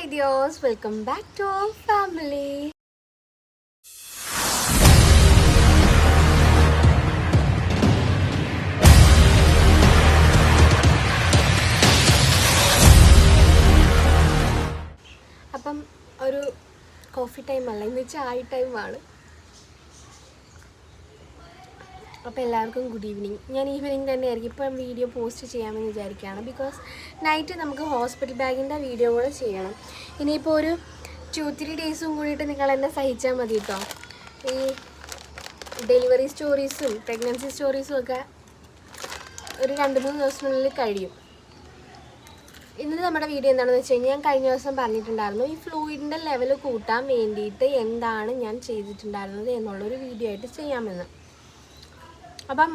Hi dears welcome back to family അപ്പം ഒരു coffee time അല്ല ഇന്ന് ചായ ടൈമാണ് അപ്പോൾ എല്ലാവർക്കും ഗുഡ് ഈവനിങ് ഞാൻ ഈവനിങ് തന്നെ ആയിരിക്കും ഇപ്പം വീഡിയോ പോസ്റ്റ് ചെയ്യാമെന്ന് വിചാരിക്കുകയാണ്. ബിക്കോസ് നൈറ്റ് നമുക്ക് ഹോസ്പിറ്റൽ ബാഗിന്റെ വീഡിയോ കൂടെ ചെയ്യണം. ഇനിയിപ്പോൾ ഒരു ടു ത്രീ ഡേയ്സും കൂടിയിട്ട് നിങ്ങൾ എന്നെ സഹിച്ചാൽ മതി കേട്ടോ ഈ ഡെലിവറി സ്റ്റോറീസും പ്രഗ്നൻസി സ്റ്റോറീസും ഒക്കെ ഒരു രണ്ട് മൂന്ന് ദിവസത്തിനുള്ളിൽ കഴിയും. ഇന്ന് നമ്മുടെ വീഡിയോ എന്താണെന്ന് വെച്ച് കഴിഞ്ഞാൽ ഞാൻ കഴിഞ്ഞ ദിവസം പറഞ്ഞിട്ടുണ്ടായിരുന്നു ഈ ഫ്ലൂയിഡിന്റെ ലെവൽ കൂട്ടാൻ വേണ്ടിയിട്ട് എന്താണ് ഞാൻ ചെയ്തിട്ടുണ്ടായിരുന്നത് എന്നുള്ളൊരു വീഡിയോ ആയിട്ട് ചെയ്യാമെന്ന്. അപ്പം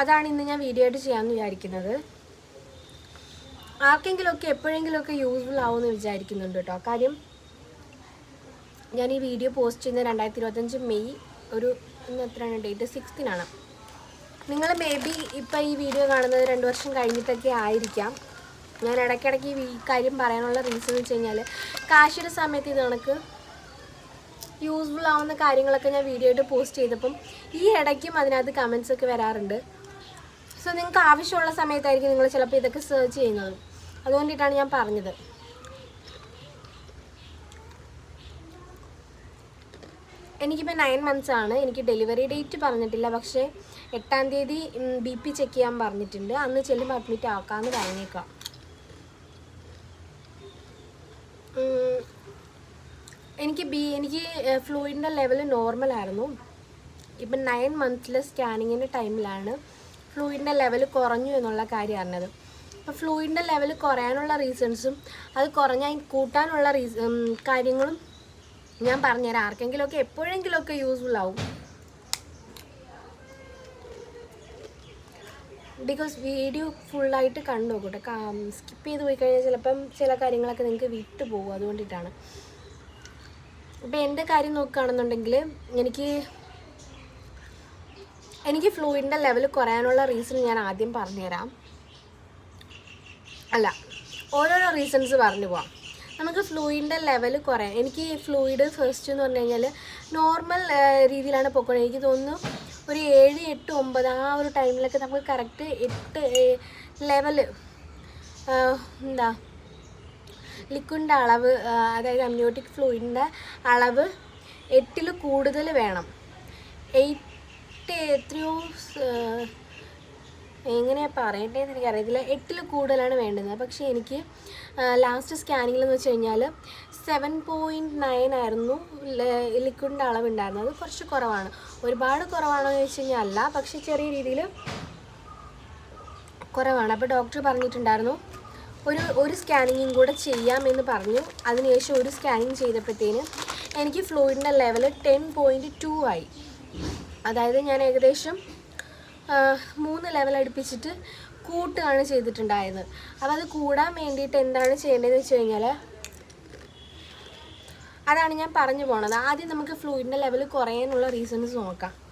അതാണ് ഇന്ന് ഞാൻ വീഡിയോ ആയിട്ട് ചെയ്യാമെന്ന് വിചാരിക്കുന്നത്. ആർക്കെങ്കിലുമൊക്കെ എപ്പോഴെങ്കിലുമൊക്കെ യൂസ്ഫുൾ ആവുമെന്ന് വിചാരിക്കുന്നുണ്ട് കേട്ടോ. കാര്യം ഞാൻ ഈ വീഡിയോ പോസ്റ്റ് ചെയ്യുന്നത് രണ്ടായിരത്തി ഇരുപത്തഞ്ച് മെയ് ഒരു ഇന്ന് എത്രയാണ്? ഡേറ്റ് സിക്സ്തിനാണ് നിങ്ങൾ മേ ബി ഇപ്പം ഈ വീഡിയോ കാണുന്നത് രണ്ട് വർഷം കഴിഞ്ഞിട്ടൊക്കെ ആയിരിക്കാം. ഞാൻ ഇടയ്ക്കിടയ്ക്ക് ഈ കാര്യം പറയാനുള്ള റീസൺ എന്ന് വെച്ച് കഴിഞ്ഞാൽ കാശിയുടെ സമയത്ത് ഇത് കണക്ക് യൂസ്ഫുൾ ആവുന്ന കാര്യങ്ങളൊക്കെ ഞാൻ വീഡിയോ ആയിട്ട് പോസ്റ്റ് ചെയ്തപ്പം ഈ ഇടയ്ക്കും അതിനകത്ത് കമൻസ് ഒക്കെ വരാറുണ്ട്. സോ നിങ്ങൾക്ക് ആവശ്യമുള്ള സമയത്തായിരിക്കും നിങ്ങൾ ചിലപ്പോൾ ഇതൊക്കെ സെർച്ച് ചെയ്യുന്നത്. അതുകൊണ്ടിട്ടാണ് ഞാൻ പറഞ്ഞത്. എനിക്കിപ്പോൾ നയൻ മന്ത്സ് ആണ്. എനിക്ക് ഡെലിവറി ഡേറ്റ് പറഞ്ഞിട്ടില്ല. പക്ഷേ എട്ടാം തീയതി ബി പി ചെക്ക് ചെയ്യാൻ പറഞ്ഞിട്ടുണ്ട്. അന്ന് ചെല്ലുമ്പോൾ അഡ്മിറ്റ് ആക്കാമെന്ന് പറഞ്ഞേക്കാം. എനിക്ക് ബി എനിക്ക് ഫ്ലൂയിഡിന്റെ ലെവൽ നോർമൽ ആയിരുന്നു. ഇപ്പം നയൻ മന്ത്സിലെ സ്കാനിങ്ങിന്റെ ടൈമിലാണ് ഫ്ലൂയിഡിന്റെ ലെവൽ കുറഞ്ഞു എന്നുള്ള കാര്യം അറിഞ്ഞത്. അപ്പോൾ ഫ്ലൂയിഡിന്റെ ലെവൽ കുറയാനുള്ള റീസൺസും അത് കുറഞ്ഞാൽ കൂട്ടാനുള്ള റീസ കാര്യങ്ങളും ഞാൻ പറഞ്ഞുതരാം. ആർക്കെങ്കിലുമൊക്കെ എപ്പോഴെങ്കിലുമൊക്കെ യൂസ്ഫുൾ ആവും. ബിക്കോസ് വീഡിയോ ഫുള്ളായിട്ട് കണ്ടു നോക്കട്ടെ സ്കിപ്പ് ചെയ്ത് പോയി കഴിഞ്ഞാൽ ചിലപ്പം ചില കാര്യങ്ങളൊക്കെ നിങ്ങൾക്ക് വിട്ടു പോകും അതുകൊണ്ടിട്ടാണ്. ഇപ്പം എന്റെ കാര്യം നോക്കുകയാണെന്നുണ്ടെങ്കിൽ എനിക്ക് എനിക്ക് ഫ്ലൂയിഡിന്റെ ലെവൽ കുറയാനുള്ള റീസൺ ഞാൻ ആദ്യം പറഞ്ഞുതരാം. അല്ല ഓരോരോ റീസൺസ് പറഞ്ഞു പോവാം. നമുക്ക് ഫ്ലൂയിഡിന്റെ ലെവൽ കുറയാം എനിക്ക് ഫ്ലൂയിഡ് ഫസ്റ്റ് എന്ന് പറഞ്ഞു കഴിഞ്ഞാൽ നോർമൽ രീതിയിലാണ് പൊക്കോണത് എനിക്ക് തോന്നുന്നു ഒരു ഏഴ് എട്ട് ഒമ്പത് ആ ഒരു ടൈമിലൊക്കെ നമുക്ക് കറക്റ്റ് എട്ട് ലെവൽ എന്താ ലിക്വിഡിന്റെ അളവ് അതായത് അമ്നിയോട്ടിക് ഫ്ലൂയിഡിന്റെ അളവ് എട്ടിൽ കൂടുതൽ വേണം. എയ്റ്റ് എത്രയോ എങ്ങനെയാണ് പറയട്ടെ എന്ന് എനിക്കറിയത്തില്ല. എട്ടിൽ കൂടുതലാണ് വേണ്ടത് പക്ഷേ എനിക്ക് ലാസ്റ്റ് സ്കാനിങ്ങിൽ എന്ന് വെച്ച് കഴിഞ്ഞാൽ സെവൻ പോയിന്റ് നയൻ ആയിരുന്നു ലിക്വിഡിന്റെ അളവുണ്ടായിരുന്നത്. കുറച്ച് കുറവാണ്. ഒരുപാട് കുറവാണോ എന്ന് വെച്ച് കഴിഞ്ഞാൽ അല്ല. പക്ഷേ ചെറിയ രീതിയിൽ കുറവാണ്. അപ്പോൾ ഡോക്ടർ പറഞ്ഞിട്ടുണ്ടായിരുന്നു ഒരു ഒരു സ്കാനിങ്ങും കൂടെ ചെയ്യാമെന്ന് പറഞ്ഞു. അതിനുശേഷം ഒരു സ്കാനിങ് ചെയ്തപ്പോഴത്തേന് എനിക്ക് ഫ്ലൂയിഡിന്റെ ലെവൽ ടെൻ പോയിന്റ് ടു ആയി. അതായത് ഞാൻ ഏകദേശം മൂന്ന് ലെവൽ അടുപ്പിച്ചിട്ട് കൂട്ടുകയാണ് ചെയ്തിട്ടുണ്ടായത്. അപ്പോൾ അത് കൂടാൻ വേണ്ടിയിട്ട് എന്താണ് ചെയ്യേണ്ടതെന്ന് വെച്ച് കഴിഞ്ഞാൽ അതാണ് ഞാൻ പറഞ്ഞു പോണത്. ആദ്യം നമുക്ക് ഫ്ലൂയിഡിന്റെ ലെവൽ കുറയാനുള്ള റീസൺസ് നോക്കാം.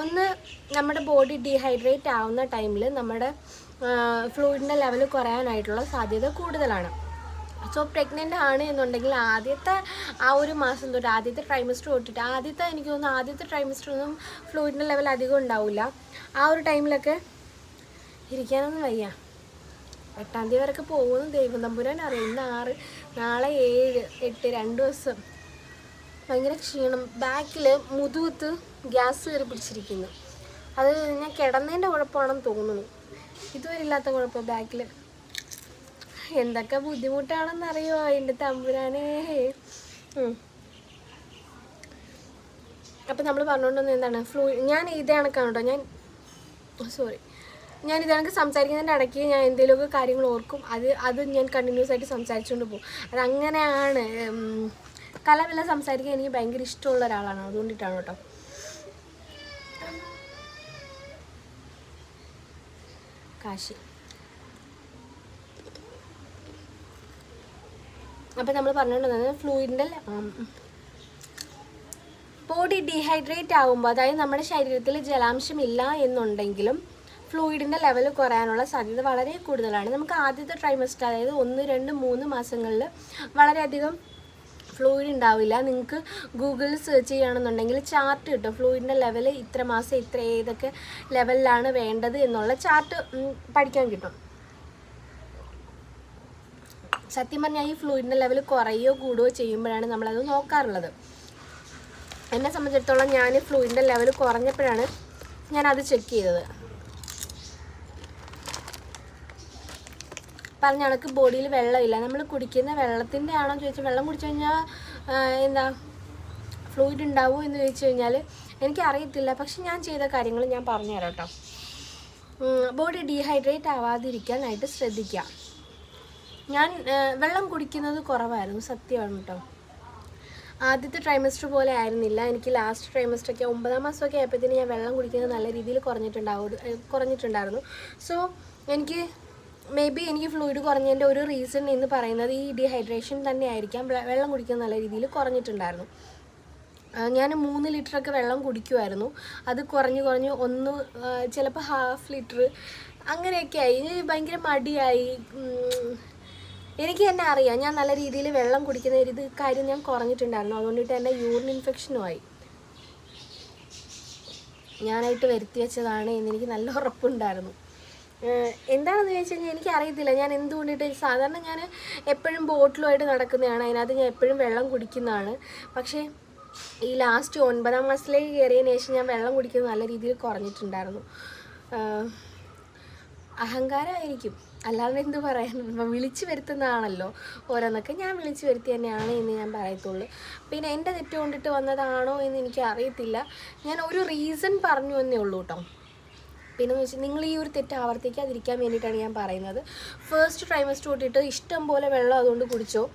ഒന്ന് നമ്മുടെ ബോഡി ഡീഹൈഡ്രേറ്റ് ആവുന്ന ടൈമിൽ നമ്മുടെ ഫ്ലൂയിഡിന്റെ ലെവൽ കുറയാനായിട്ടുള്ള സാധ്യത കൂടുതലാണ്. സോ പ്രഗ്നന്റ് ആണ് എന്നുണ്ടെങ്കിൽ ആദ്യത്തെ ആ ഒരു മാസം തൊട്ട് ആദ്യത്തെ ട്രൈമസ്റ്റർ തൊട്ടിട്ട് ആദ്യത്തെ എനിക്ക് തോന്നുന്നു ആദ്യത്തെ ട്രൈമിസ്റ്റർ ഒന്നും ഫ്ലൂയിഡിന്റെ ലെവൽ അധികം ഉണ്ടാവില്ല ആ ഒരു ടൈമിലൊക്കെ ഇരിക്കാനൊന്നും വയ്യ. എട്ടാം തീയതി വരെയൊക്കെ പോകുന്നു. ദൈവം തമ്പുരാൻ അറിയാം ഇന്ന് ആറ് നാളെ ഏഴ് എട്ട് രണ്ട് ദിവസം. ഭയങ്കര ക്ഷീണം. ബാക്കിൽ മുതുകത്ത് ഗ്യാസ് കയറി പിടിച്ചിരിക്കുന്നു. അത് ഞാൻ കിടന്നതിന്റെ കുഴപ്പമാണെന്ന് തോന്നുന്നു. ഇതുവരെ ഇല്ലാത്ത കുഴപ്പം ബാക്കിൽ എന്തൊക്കെ ബുദ്ധിമുട്ടാണെന്നറിയോ? എന്റെ തമ്പുരാനേ. അപ്പം നമ്മൾ പറഞ്ഞുകൊണ്ടൊന്നും എന്താണ്? ഫ്ലൂ ഞാൻ ഇതേ കണക്കാണ് കേട്ടോ ഞാൻ സോറി ഞാൻ ഇതാണെങ്കിൽ സംസാരിക്കുന്നതിന്റെ ഇടയ്ക്ക് ഞാൻ എന്തെങ്കിലുമൊക്കെ കാര്യങ്ങൾ ഓർക്കും. അത് അത് ഞാൻ കണ്ടിന്യൂസ് ആയിട്ട് സംസാരിച്ചുകൊണ്ട് പോകും. അതങ്ങനെയാണ് കലവില സംസാരിക്കാൻ എനിക്ക് ഭയങ്കര ഇഷ്ടമുള്ള ഒരാളാണ്. അതുകൊണ്ടിട്ടാണ് കേട്ടോ. കാശി. അപ്പം നമ്മൾ പറഞ്ഞുകൊണ്ടിരുന്നത് ഫ്ലൂയിഡിന്റെ ബോഡി ഡീഹൈഡ്രേറ്റ് ആകുമ്പോൾ അതായത് നമ്മുടെ ശരീരത്തിൽ ജലാംശം ഇല്ല എന്നുണ്ടെങ്കിലും ഫ്ലൂയിഡിന്റെ ലെവൽ കുറയാനുള്ള സാധ്യത വളരെ കൂടുതലാണ്. നമുക്ക് ആദ്യത്തെ ട്രൈമസ്റ്റർ അതായത് ഒന്ന് രണ്ട് മൂന്ന് മാസങ്ങളിൽ വളരെയധികം ഫ്ലൂയിഡ് ഉണ്ടാവില്ല. നിങ്ങൾക്ക് ഗൂഗിളിൽ സെർച്ച് ചെയ്യുകയാണെന്നുണ്ടെങ്കിൽ ചാർട്ട് കിട്ടും. ഫ്ലൂയിഡിന്റെ ലെവൽ ഇത്ര മാസം ഇത്ര ഏതൊക്കെ ലെവലിലാണ് വേണ്ടത് എന്നുള്ള ചാർട്ട് പഠിക്കാൻ കിട്ടും. സത്യം പറഞ്ഞാൽ ഈ ഫ്ലൂയിഡിന്റെ ലെവൽ കുറയോ കൂടുകയോ ചെയ്യുമ്പോഴാണ് നമ്മളത് നോക്കാറുള്ളത്. എന്നെ സംബന്ധിച്ചിടത്തോളം ഞാൻ ഫ്ലൂയിഡിന്റെ ലെവൽ കുറഞ്ഞപ്പോഴാണ് ഞാനത് ചെക്ക് ചെയ്തത്. പറഞ്ഞ കണക്ക് ബോഡിയിൽ വെള്ളമില്ല. നമ്മൾ കുടിക്കുന്ന വെള്ളത്തിന്റെ ആണോ ചോദിച്ചാൽ വെള്ളം കുടിച്ചു കഴിഞ്ഞാൽ എന്താ ഫ്ലൂയിഡ് ഉണ്ടാവുമോ എന്ന് ചോദിച്ചു കഴിഞ്ഞാൽ എനിക്കറിയത്തില്ല. പക്ഷെ ഞാൻ ചെയ്ത കാര്യങ്ങൾ ഞാൻ പറഞ്ഞുതരാം കേട്ടോ. ബോഡി ഡീഹൈഡ്രേറ്റ് ആവാതിരിക്കാനായിട്ട് ശ്രദ്ധിക്കുക. ഞാൻ വെള്ളം കുടിക്കുന്നത് കുറവായിരുന്നു സത്യമാണ് കേട്ടോ. ആദ്യത്തെ ട്രൈമസ്റ്റർ പോലെ ആയിരുന്നില്ല. എനിക്ക് ലാസ്റ്റ് ട്രൈമസ്റ്റർ ഒക്കെ ഒമ്പതാം മാസമൊക്കെ ആയപ്പോഴത്തേന് ഞാൻ വെള്ളം കുടിക്കുന്നത് നല്ല രീതിയിൽ കുറഞ്ഞിട്ടുണ്ടാവും കുറഞ്ഞിട്ടുണ്ടായിരുന്നു. സോ എനിക്ക് മേ ബി എനിക്ക് ഫ്ലൂയിഡ് കുറഞ്ഞതിന്റെ ഒരു റീസൺ എന്ന് പറയുന്നത് ഈ ഡീഹൈഡ്രേഷൻ തന്നെ ആയിരിക്കാം വെള്ളം കുടിക്കുന്ന നല്ല രീതിയിൽ കുറഞ്ഞിട്ടുണ്ടായിരുന്നു. ഞാൻ മൂന്ന് ലിറ്ററൊക്കെ വെള്ളം കുടിക്കുമായിരുന്നു അത് കുറഞ്ഞ് കുറഞ്ഞ് ഒന്ന് ചിലപ്പോൾ ഹാഫ് ലിറ്റർ അങ്ങനെയൊക്കെ ആയി. ഭയങ്കര മടിയായി. എനിക്ക് തന്നെ അറിയാം. ഞാൻ നല്ല രീതിയിൽ വെള്ളം കുടിക്കുന്ന ഒരു കാര്യം ഞാൻ കുറഞ്ഞിട്ടുണ്ടായിരുന്നു. അതുകൊണ്ടിട്ട് എന്റെ യൂറിൻ ഇൻഫെക്ഷനുമായി ഞാനായിട്ട് വരുത്തി വെച്ചതാണ് എന്നെനിക്ക് നല്ല ഉറപ്പുണ്ടായിരുന്നു. എന്താണെന്ന് ചോദിച്ചു കഴിഞ്ഞാൽ എനിക്ക് അറിയത്തില്ല ഞാൻ എന്തുകൊണ്ടിട്ട് സാധാരണ ഞാൻ എപ്പോഴും ബോട്ടിലുമായിട്ട് നടക്കുന്നതാണ്. അതിനകത്ത് ഞാൻ എപ്പോഴും വെള്ളം കുടിക്കുന്നതാണ്. പക്ഷേ ഈ ലാസ്റ്റ് ഒൻപതാം മാസത്തിലേക്ക് കയറിയതിന് ശേഷം ഞാൻ വെള്ളം കുടിക്കുന്നത് നല്ല രീതിയിൽ കുറഞ്ഞിട്ടുണ്ടായിരുന്നു. അഹങ്കാരമായിരിക്കും. അല്ലാതെ എന്ത് പറയാൻ? വിളിച്ചു വരുത്തുന്നതാണല്ലോ. ഓരോന്നൊക്കെ ഞാൻ വിളിച്ചു വരുത്തി തന്നെയാണ് എന്ന് ഞാൻ പറയത്തുള്ളൂ. പിന്നെ എന്റെ തെറ്റ് കൊണ്ടിട്ട് വന്നതാണോ എന്ന് എനിക്ക് അറിയത്തില്ല ഞാൻ ഒരു റീസൺ പറഞ്ഞു എന്നേ ഉള്ളൂ കേട്ടോ. പിന്നെ എന്ന് വെച്ചാൽ നിങ്ങൾ ഈ ഒരു തെറ്റ് ആവർത്തിക്കാതിരിക്കാൻ വേണ്ടിയിട്ടാണ് ഞാൻ പറയുന്നത്. ഫസ്റ്റ് ട്രൈമസ്റ്റർ തൊട്ടിട്ട് ഇഷ്ടം പോലെ വെള്ളം അതുകൊണ്ട് കുടിച്ചോ.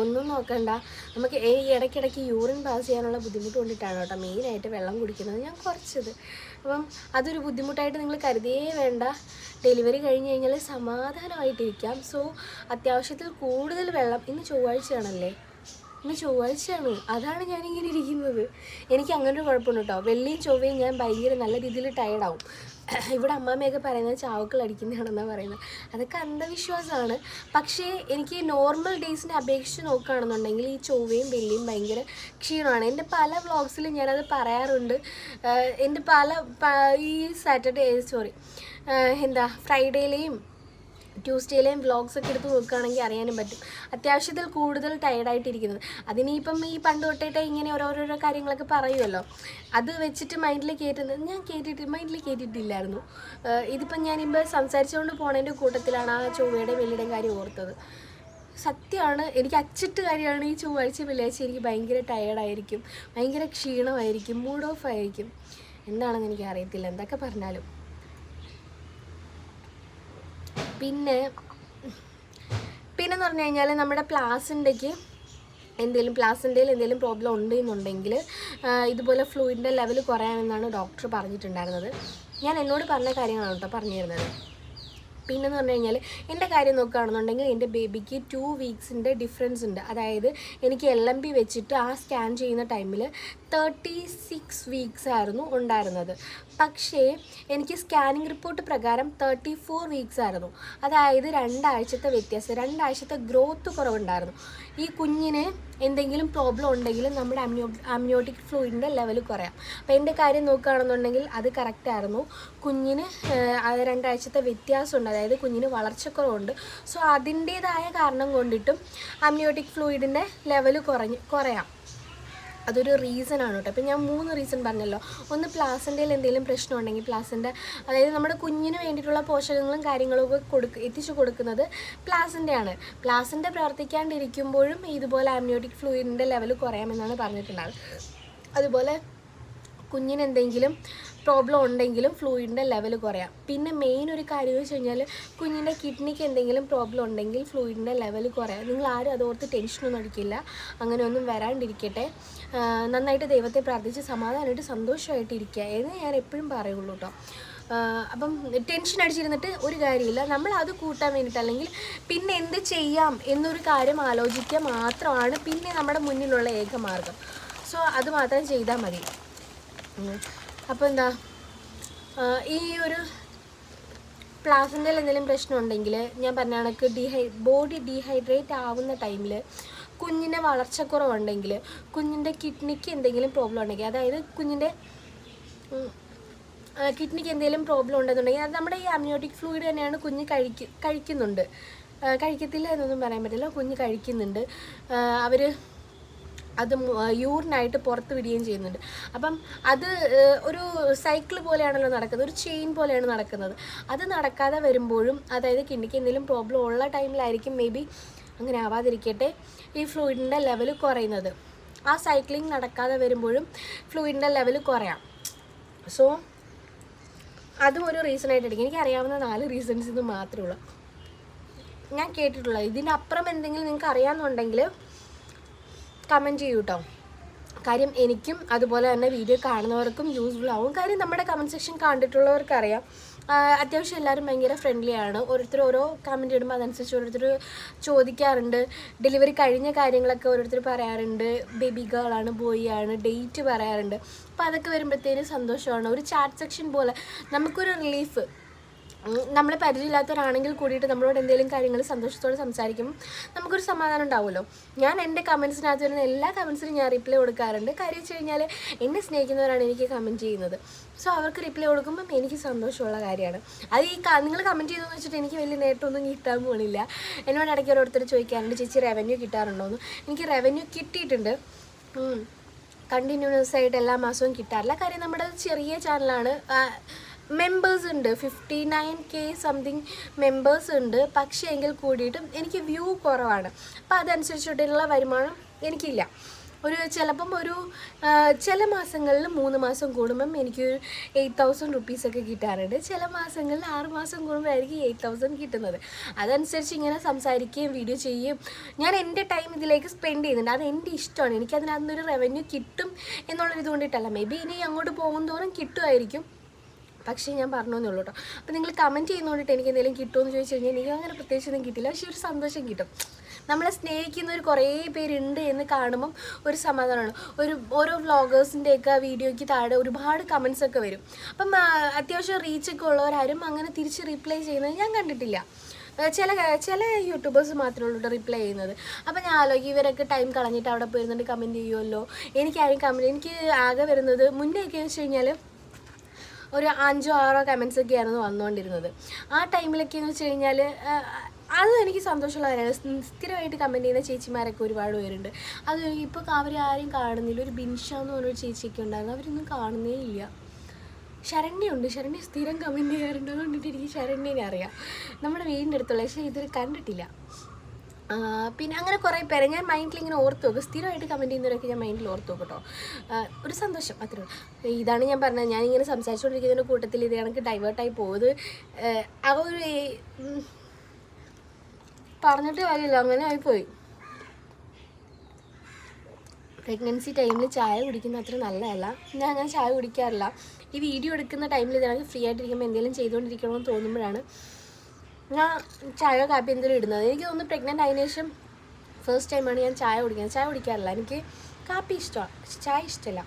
ഒന്നും നോക്കണ്ട. നമുക്ക് ഈ ഇടയ്ക്കിടയ്ക്ക് യൂറിൻ പാസ് ചെയ്യാനുള്ള ബുദ്ധിമുട്ട് കൊണ്ടിട്ടാണ് കേട്ടോ മെയിനായിട്ട് വെള്ളം കുടിക്കുന്നത്. ഞാൻ കുറച്ചത്. അപ്പം അതൊരു ബുദ്ധിമുട്ടായിട്ട് നിങ്ങൾ കരുതിയേ വേണ്ട. ഡെലിവറി കഴിഞ്ഞ് കഴിഞ്ഞാൽ സമാധാനമായിട്ടിരിക്കാം. സോ അത്യാവശ്യത്തിൽ കൂടുതൽ വെള്ളം ഇന്ന് ചൊവ്വാഴ്ചയാണല്ലേ? ഇന്ന് ചൊവ്വാഴ്ചയാണ്. അതാണ് ഞാനിങ്ങനെ ഇരിക്കുന്നത്. എനിക്ക് അങ്ങനെ ഒരു കുഴപ്പമുണ്ട് കേട്ടോ. വെള്ളിയും ചൊവ്വയും ഞാൻ ഭയങ്കര നല്ല രീതിയിൽ ടയർഡാവും ഇവിടെ അമ്മാമ്മയൊക്കെ പറയുന്നത് ചാവുക്കൾ അടിക്കുന്നതാണെന്നാണ് പറയുന്നത്. അതൊക്കെ അന്ധവിശ്വാസമാണ്. പക്ഷേ എനിക്ക് നോർമൽ ഡേയ്സിനെ അപേക്ഷിച്ച് നോക്കുകയാണെന്നുണ്ടെങ്കിൽ ഈ ചൊവ്വയും വെള്ളിയും ഭയങ്കര ക്ഷീണമാണ്. എന്റെ പല വ്ളോഗ്സിലും ഞാനത് പറയാറുണ്ട്. എന്റെ പല ഈ സാറ്റർഡേ സോറി എന്താ ഫ്രൈഡേയിലെയും ട്യൂസ്ഡേയിലെയും വ്ളോഗ്സ് ഒക്കെ എടുത്ത് നോക്കുകയാണെങ്കിൽ അറിയാനും പറ്റും. അത്യാവശ്യത്തിൽ കൂടുതൽ ടയർഡായിട്ടിരിക്കുന്നത് അതിനിപ്പം ഈ പണ്ട് തൊട്ടേട്ടെ ഇങ്ങനെ ഓരോരോരോ കാര്യങ്ങളൊക്കെ പറയുമല്ലോ അത് വെച്ചിട്ട് മൈൻഡിൽ കയറ്റുന്നത് ഞാൻ കേട്ടിട്ട് മൈൻഡിൽ കയറ്റിയിട്ടില്ലായിരുന്നു ഇതിപ്പം ഞാനിപ്പോൾ സംസാരിച്ചുകൊണ്ട് പോണതിന്റെ കൂട്ടത്തിലാണ് ആ ചൊവ്വയുടെയും വെള്ളിയുടെയും കാര്യം ഓർത്തത്. സത്യമാണ് എനിക്ക് അച്ചിട്ട് കാര്യമാണ് ഈ ചൊവ്വാഴ്ച വെള്ളിയാഴ്ച എനിക്ക് ഭയങ്കര ടയേർഡായിരിക്കും ഭയങ്കര ക്ഷീണമായിരിക്കും മൂഡ് ഓഫ് ആയിരിക്കും. എന്താണെന്ന് എനിക്ക് അറിയത്തില്ല എന്തൊക്കെ പറഞ്ഞാലും. പിന്നെ പിന്നെന്ന് പറഞ്ഞു കഴിഞ്ഞാൽ നമ്മുടെ പ്ലാസിന്റെക്ക് എന്തെങ്കിലും പ്ലാസിന്റെയിൽ എന്തെങ്കിലും പ്രോബ്ലം ഉണ്ട് എന്നുണ്ടെങ്കിൽ ഇതുപോലെ ഫ്ലൂയിഡിന്റെ ലെവൽ കുറയാമെന്നാണ് ഡോക്ടർ പറഞ്ഞിട്ടുണ്ടായിരുന്നത്. ഞാൻ എന്നോട് പറഞ്ഞ കാര്യങ്ങളാണ് കേട്ടോ പറഞ്ഞു തരുന്നത് പിന്നെന്ന് പറഞ്ഞു കഴിഞ്ഞാൽ എന്റെ കാര്യം നോക്കുകയാണെന്നുണ്ടെങ്കിൽ എന്റെ ബേബിക്ക് ടു വീക്സിന്റെ ഡിഫറൻസ് ഉണ്ട്. അതായത് എനിക്ക് എൽ എം പി വെച്ചിട്ട് ആ സ്കാൻ ചെയ്യുന്ന ടൈമിൽ തേർട്ടി സിക്സ് വീക്സ് ആയിരുന്നു ഉണ്ടായിരുന്നത്. പക്ഷേ എനിക്ക് സ്കാനിങ് റിപ്പോർട്ട് പ്രകാരം തേർട്ടി ഫോർ വീക്സ് ആയിരുന്നു. അതായത് രണ്ടാഴ്ചത്തെ വ്യത്യാസം രണ്ടാഴ്ചത്തെ ഗ്രോത്ത് കുറവുണ്ടായിരുന്നു. ഈ കുഞ്ഞിന് എന്തെങ്കിലും പ്രോബ്ലം ഉണ്ടെങ്കിൽ നമ്മുടെ അമ്യോ അമ്യോട്ടിക് ഫ്ലൂയിഡിന്റെ ലെവൽ കുറയാം. അപ്പോൾ എന്റെ കാര്യം നോക്കുകയാണെന്നുണ്ടെങ്കിൽ അത് കറക്റ്റായിരുന്നു കുഞ്ഞിന് രണ്ടാഴ്ചത്തെ വ്യത്യാസമുണ്ട്. അതായത് കുഞ്ഞിന് വളർച്ചക്കുറവുണ്ട് സോ അതിന്റേതായ കാരണം കൊണ്ടിട്ടും അമ്യോട്ടിക് ഫ്ലൂയിഡിന്റെ ലെവൽ കുറഞ്ഞ് കുറയാം. അതൊരു റീസൺ ആണ് കേട്ടോ. ഇപ്പം ഞാൻ മൂന്ന് റീസൺ പറഞ്ഞല്ലോ. ഒന്ന് പ്ലാസിന്റെയിൽ എന്തെങ്കിലും പ്രശ്നം ഉണ്ടെങ്കിൽ പ്ലാസിന്റെ അതായത് നമ്മുടെ കുഞ്ഞിന് വേണ്ടിയിട്ടുള്ള പോഷകങ്ങളും കാര്യങ്ങളും ഒക്കെ കൊടുക്ക് എത്തിച്ചു കൊടുക്കുന്നത് പ്ലാസിന്റെ ആണ് പ്ലാസിന്റെ പ്രവർത്തിക്കാണ്ടിരിക്കുമ്പോഴും ഇതുപോലെ ആംനിയോട്ടിക് ഫ്ലൂയിഡിന്റെ ലെവൽ കുറയാമെന്നാണ് പറഞ്ഞിട്ടുള്ളത്. അതുപോലെ കുഞ്ഞിന് എന്തെങ്കിലും പ്രോബ്ലം ഉണ്ടെങ്കിലും ഫ്ലൂയിഡിന്റെ ലെവൽ കുറയാം. പിന്നെ മെയിൻ ഒരു കാര്യം വെച്ച് കഴിഞ്ഞാൽ കുഞ്ഞിന്റെ കിഡ്നിക്ക് എന്തെങ്കിലും പ്രോബ്ലം ഉണ്ടെങ്കിൽ ഫ്ലൂയിഡിന്റെ ലെവൽ കുറയാം. നിങ്ങൾ ആരും അതോർത്ത് ടെൻഷനൊന്നും അടിക്കില്ല. അങ്ങനെയൊന്നും വരാണ്ടിരിക്കട്ടെ. നന്നായിട്ട് ദൈവത്തെ പ്രാർത്ഥിച്ച് സമാധാനമായിട്ട് സന്തോഷമായിട്ട് ഇരിക്കുക എന്ന് ഞാൻ എപ്പോഴും പറയുള്ളൂ കേട്ടോ അപ്പം ടെൻഷൻ അടിച്ചിരുന്നിട്ട് ഒരു കാര്യമില്ല. നമ്മൾ അത് കൂട്ടാൻ വേണ്ടിയിട്ട് അല്ലെങ്കിൽ പിന്നെ എന്ത് ചെയ്യാം എന്നൊരു കാര്യം ആലോചിക്കുക മാത്രമാണ് പിന്നെ നമ്മുടെ മുന്നിലുള്ള ഏക മാർഗം. സോ അത് മാത്രം ചെയ്താൽ മതി. അപ്പോൾ എന്താ? ഈ ഒരു പ്ലാസിന്റെ എന്തെങ്കിലും പ്രശ്നം ഉണ്ടെങ്കിൽ ഞാൻ പറഞ്ഞ കണക്ക് ഡീഹൈ ബോഡി ഡീഹൈഡ്രേറ്റ് ആവുന്ന ടൈമിൽ കുഞ്ഞിന്റെ വളർച്ചക്കുറവുണ്ടെങ്കിൽ കുഞ്ഞിന്റെ കിഡ്നിക്ക് എന്തെങ്കിലും പ്രോബ്ലം ഉണ്ടെങ്കിൽ അതായത് കുഞ്ഞിന്റെ കിഡ്നിക്ക് എന്തെങ്കിലും പ്രോബ്ലം ഉണ്ടെന്നുണ്ടെങ്കിൽ അത് നമ്മുടെ ഈ അമ്നിയോട്ടിക് ഫ്ലൂയിഡ് തന്നെയാണ് കുഞ്ഞ് കഴിക്ക് കഴിക്കുന്നുണ്ട്. കഴിക്കത്തില്ല എന്നൊന്നും പറയാൻ പറ്റില്ല. കുഞ്ഞ് കഴിക്കുന്നുണ്ട്. അവർ അത് യൂറിനായിട്ട് പുറത്ത് വിടുകയും ചെയ്യുന്നുണ്ട്. അപ്പം അത് ഒരു സൈക്കിൾ പോലെയാണല്ലോ നടക്കുന്നത്. ഒരു ചെയിൻ പോലെയാണ് നടക്കുന്നത്. അത് നടക്കാതെ വരുമ്പോഴും അതായത് കിഡ്നിക്ക് എന്തെങ്കിലും പ്രോബ്ലം ഉള്ള ടൈമിലായിരിക്കും മേ ബി അങ്ങനെ ആവാതിരിക്കട്ടെ. ഈ ഫ്ലൂയിഡിന്റെ ലെവൽ കുറയുന്നത്. ആ സൈക്ലിംഗ് നടക്കാതെ വരുമ്പോഴും ഫ്ലൂയിഡിന്റെ ലെവൽ കുറയാം. സോ അതും ഒരു റീസൺ ആയിട്ട് എടുക്കും എനിക്ക് അറിയാവുന്ന നാല് റീസൺസ് ഇത് മാത്രമേ ഉള്ളൂ. ഞാൻ കേട്ടിട്ടുള്ളത് ഇതിനപ്പുറം എന്തെങ്കിലും നിങ്ങൾക്ക് അറിയാമെന്നുണ്ടെങ്കിൽ കമന്റ് ചെയ്യൂ കേട്ടോ കാര്യം എനിക്കും അതുപോലെ തന്നെ വീഡിയോ കാണുന്നവർക്കും യൂസ്ഫുൾ ആവും. കാര്യം നമ്മുടെ കമന്റ് സെക്ഷൻ കണ്ടിട്ടുള്ളവർക്ക് അറിയാം അത്യാവശ്യം എല്ലാവരും ഭയങ്കര ഫ്രണ്ട്ലി ആണ്. ഓരോരുത്തർ ഓരോ കമന്റ് ഇടുമ്പോൾ അതനുസരിച്ച് ഓരോരുത്തർ ചോദിക്കാറുണ്ട്. ഡെലിവറി കഴിഞ്ഞ കാര്യങ്ങളൊക്കെ ഓരോരുത്തർ പറയാറുണ്ട്. ബേബി ഗേൾ ആണ് ബോയ് ആണ് ഡേറ്റ് പറയാറുണ്ട്. അപ്പോൾ അതൊക്കെ വരുമ്പോഴത്തേനും സന്തോഷമാണ്. ഒരു ചാറ്റ് സെക്ഷൻ പോലെ നമുക്കൊരു റിലീഫ് നമ്മൾ പരിചയമില്ലാത്തവരാണെങ്കിൽ കൂടിയിട്ട് നമ്മളോട് എന്തെങ്കിലും കാര്യങ്ങൾ സന്തോഷത്തോടെ സംസാരിക്കും. നമുക്കൊരു സമാധാനം ഉണ്ടാവുമല്ലോ. ഞാൻ എന്റെ കമൻസിനകത്ത് വരുന്ന എല്ലാ കമൻസിനും ഞാൻ റിപ്ലൈ കൊടുക്കാറുണ്ട്. കാര്യം വെച്ച് കഴിഞ്ഞാൽ എന്നെ സ്നേഹിക്കുന്നവരാണ് എനിക്ക് കമന്റ് ചെയ്യുന്നത്. സോ അവർക്ക് റിപ്ലൈ കൊടുക്കുമ്പം എനിക്ക് സന്തോഷമുള്ള കാര്യമാണ്. അത് ഈ നിങ്ങൾ കമന്റ് ചെയ്തെന്ന് വെച്ചിട്ട് എനിക്ക് വലിയ നേട്ടമൊന്നും കിട്ടാൻ പോണില്ല. എന്നോട് ഇടയ്ക്ക് ഓരോരുത്തർ ചോദിക്കാറുണ്ട് ചേച്ചി റവന്യൂ കിട്ടാറുണ്ടോയെന്ന് എനിക്ക് റവന്യൂ കിട്ടിയിട്ടുണ്ട്. കണ്ടിന്യൂസ് ആയിട്ട് എല്ലാ മാസവും കിട്ടാറില്ല. കാര്യം നമ്മുടെ ചെറിയ ചാനലാണ് മെമ്പേഴ്സ് ഉണ്ട്. Fifty nine K something members ഉണ്ട്. പക്ഷേ എങ്കിൽ കൂടിയിട്ടും എനിക്ക് വ്യൂ കുറവാണ്. അപ്പോൾ അതനുസരിച്ചിട്ടുള്ള വരുമാനം എനിക്കില്ല. ഒരു ചിലപ്പം ഒരു ചില മാസങ്ങളിൽ മൂന്ന് മാസം കൂടുമ്പം എനിക്ക് എയ്റ്റ് തൗസൻഡ് റുപ്പീസൊക്കെ കിട്ടാറുണ്ട്. ചില മാസങ്ങളിൽ ആറ് മാസം കൂടുമ്പോഴായിരിക്കും എയ്റ്റ് തൗസൻഡ് കിട്ടുന്നത്. അതനുസരിച്ച് ഇങ്ങനെ സംസാരിക്കുകയും വീഡിയോ ചെയ്യുകയും ഞാൻ എന്റെ ടൈം ഇതിലേക്ക് സ്പെൻഡ് ചെയ്യുന്നുണ്ട്. അത് എന്റെ ഇഷ്ടമാണ്. എനിക്ക് അതിനകത്തുനിന്നൊരു റവന്യൂ കിട്ടും എന്നുള്ളൊരു ഇതുകൊണ്ടിട്ടല്ല മേ ബി ഇനി അങ്ങോട്ട് പോകും തോറും കിട്ടുമായിരിക്കും. പക്ഷേ ഞാൻ പറഞ്ഞു എന്നേ ഉള്ളൂ കേട്ടോ. അപ്പോൾ നിങ്ങൾ കമന്റ് ചെയ്യുന്നതുകൊണ്ടിട്ട് എനിക്ക് എന്തെങ്കിലും കിട്ടുമെന്ന് ചോദിച്ചു കഴിഞ്ഞാൽ എനിക്ക് അങ്ങനെ പ്രത്യേകിച്ചൊന്നും കിട്ടില്ല. പക്ഷേ ഒരു സന്തോഷം കിട്ടും. നമ്മളെ ഒരു കുറേ പേരുണ്ട് എന്ന് കാണുമ്പം ഒരു സമാധാനമാണ്. ഒരു ഓരോ വ്ളോഗേഴ്സിന്റെയൊക്കെ വീഡിയോയ്ക്ക് താഴെ ഒരുപാട് കമൻസ് ഒക്കെ വരും. അപ്പം അത്യാവശ്യം റീച്ചൊക്കെ ഉള്ളവരാരും അങ്ങനെ തിരിച്ച് റിപ്ലൈ ചെയ്യുന്നത് ഞാൻ കണ്ടിട്ടില്ല. ചില ചില യൂട്യൂബേഴ്സ് മാത്രമേ ഉള്ളൂ റിപ്ലൈ ചെയ്യുന്നത്. അപ്പോൾ ഞാൻ ആലോചിക്കും ഇവരൊക്കെ ടൈം കളഞ്ഞിട്ട് അവിടെ പോയിരുന്നിട്ട് കമന്റ് ചെയ്യുമല്ലോ എനിക്കാരും കമന്റ് എനിക്ക് ആകെ വരുന്നത് മുന്നേ ഒക്കെ വെച്ച് കഴിഞ്ഞാൽ ഒരു അഞ്ചോ ആറോ കമൻസ് ഒക്കെ ആയിരുന്നു വന്നുകൊണ്ടിരുന്നത്. ആ ടൈമിലൊക്കെ എന്ന് വെച്ച് കഴിഞ്ഞാൽ അത് എനിക്ക് സന്തോഷമുള്ള കാര്യമാണ്. സ്ഥിരമായിട്ട് കമന്റ് ചെയ്യുന്ന ചേച്ചിമാരൊക്കെ ഒരുപാട് പേരുണ്ട്. അത് ഇപ്പോൾ അവർ ആരെയും കാണുന്നില്ല. ഒരു ബിൻഷ എന്ന് പറഞ്ഞൊരു ചേച്ചിയൊക്കെ ഉണ്ടായിരുന്നു. അവരൊന്നും കാണുന്നേ ഇല്ല. ശരണ്യുണ്ട്. ശരണ്യ സ്ഥിരം കമന്റ് ചെയ്യാറുണ്ട്. അതുകൊണ്ടിട്ട് എനിക്ക് ശരണ്യനെ അറിയാം. നമ്മുടെ വീടിന്റെ അടുത്തുള്ള. പക്ഷേ ഇതൊരു കണ്ടിട്ടില്ല. പിന്നെ അങ്ങനെ കുറേ പേരെ ഞാൻ മൈൻഡിൽ ഇങ്ങനെ ഓർത്ത് നോക്കും സ്ഥിരമായിട്ട് കമന്റ് ചെയ്യുന്നവരൊക്കെ ഞാൻ മൈൻഡിൽ ഓർത്ത് നോക്കും കേട്ടോ ഒരു സന്തോഷം അത്രേ ഇതാണ് ഞാൻ പറഞ്ഞത്. ഞാനിങ്ങനെ സംസാരിച്ചുകൊണ്ടിരിക്കുന്നതിന്റെ കൂട്ടത്തിൽ ഇത് കണക്ക് ഡൈവേർട്ടായി പോകുന്നത്. ആ ഒരു പറഞ്ഞിട്ട് കാര്യമില്ല. അങ്ങനെ ആയിപ്പോയി പ്രഗ്നൻസി ടൈമിൽ ചായ കുടിക്കുന്ന അത്ര നല്ലതല്ല. ഞാൻ അങ്ങനെ ചായ കുടിക്കാറില്ല. ഈ വീഡിയോ എടുക്കുന്ന ടൈമിൽ ഇതിനകത്ത് ഫ്രീ ആയിട്ടിരിക്കുമ്പോൾ എന്തെങ്കിലും ചെയ്തുകൊണ്ടിരിക്കണമെന്ന് തോന്നുമ്പോഴാണ് ഞാൻ ചായ കാപ്പി എന്തെങ്കിലും ഇടുന്നത്. എനിക്ക് തോന്നുന്നു പ്രഗ്നന്റ് ആയതിനു ശേഷം ഫസ്റ്റ് ടൈമാണ് ഞാൻ ചായ കുടിക്കുന്നത്. ചായ കുടിക്കാറില്ല. എനിക്ക് കാപ്പി ഇഷ്ടമാണ് ചായ ഇഷ്ടമല്ല.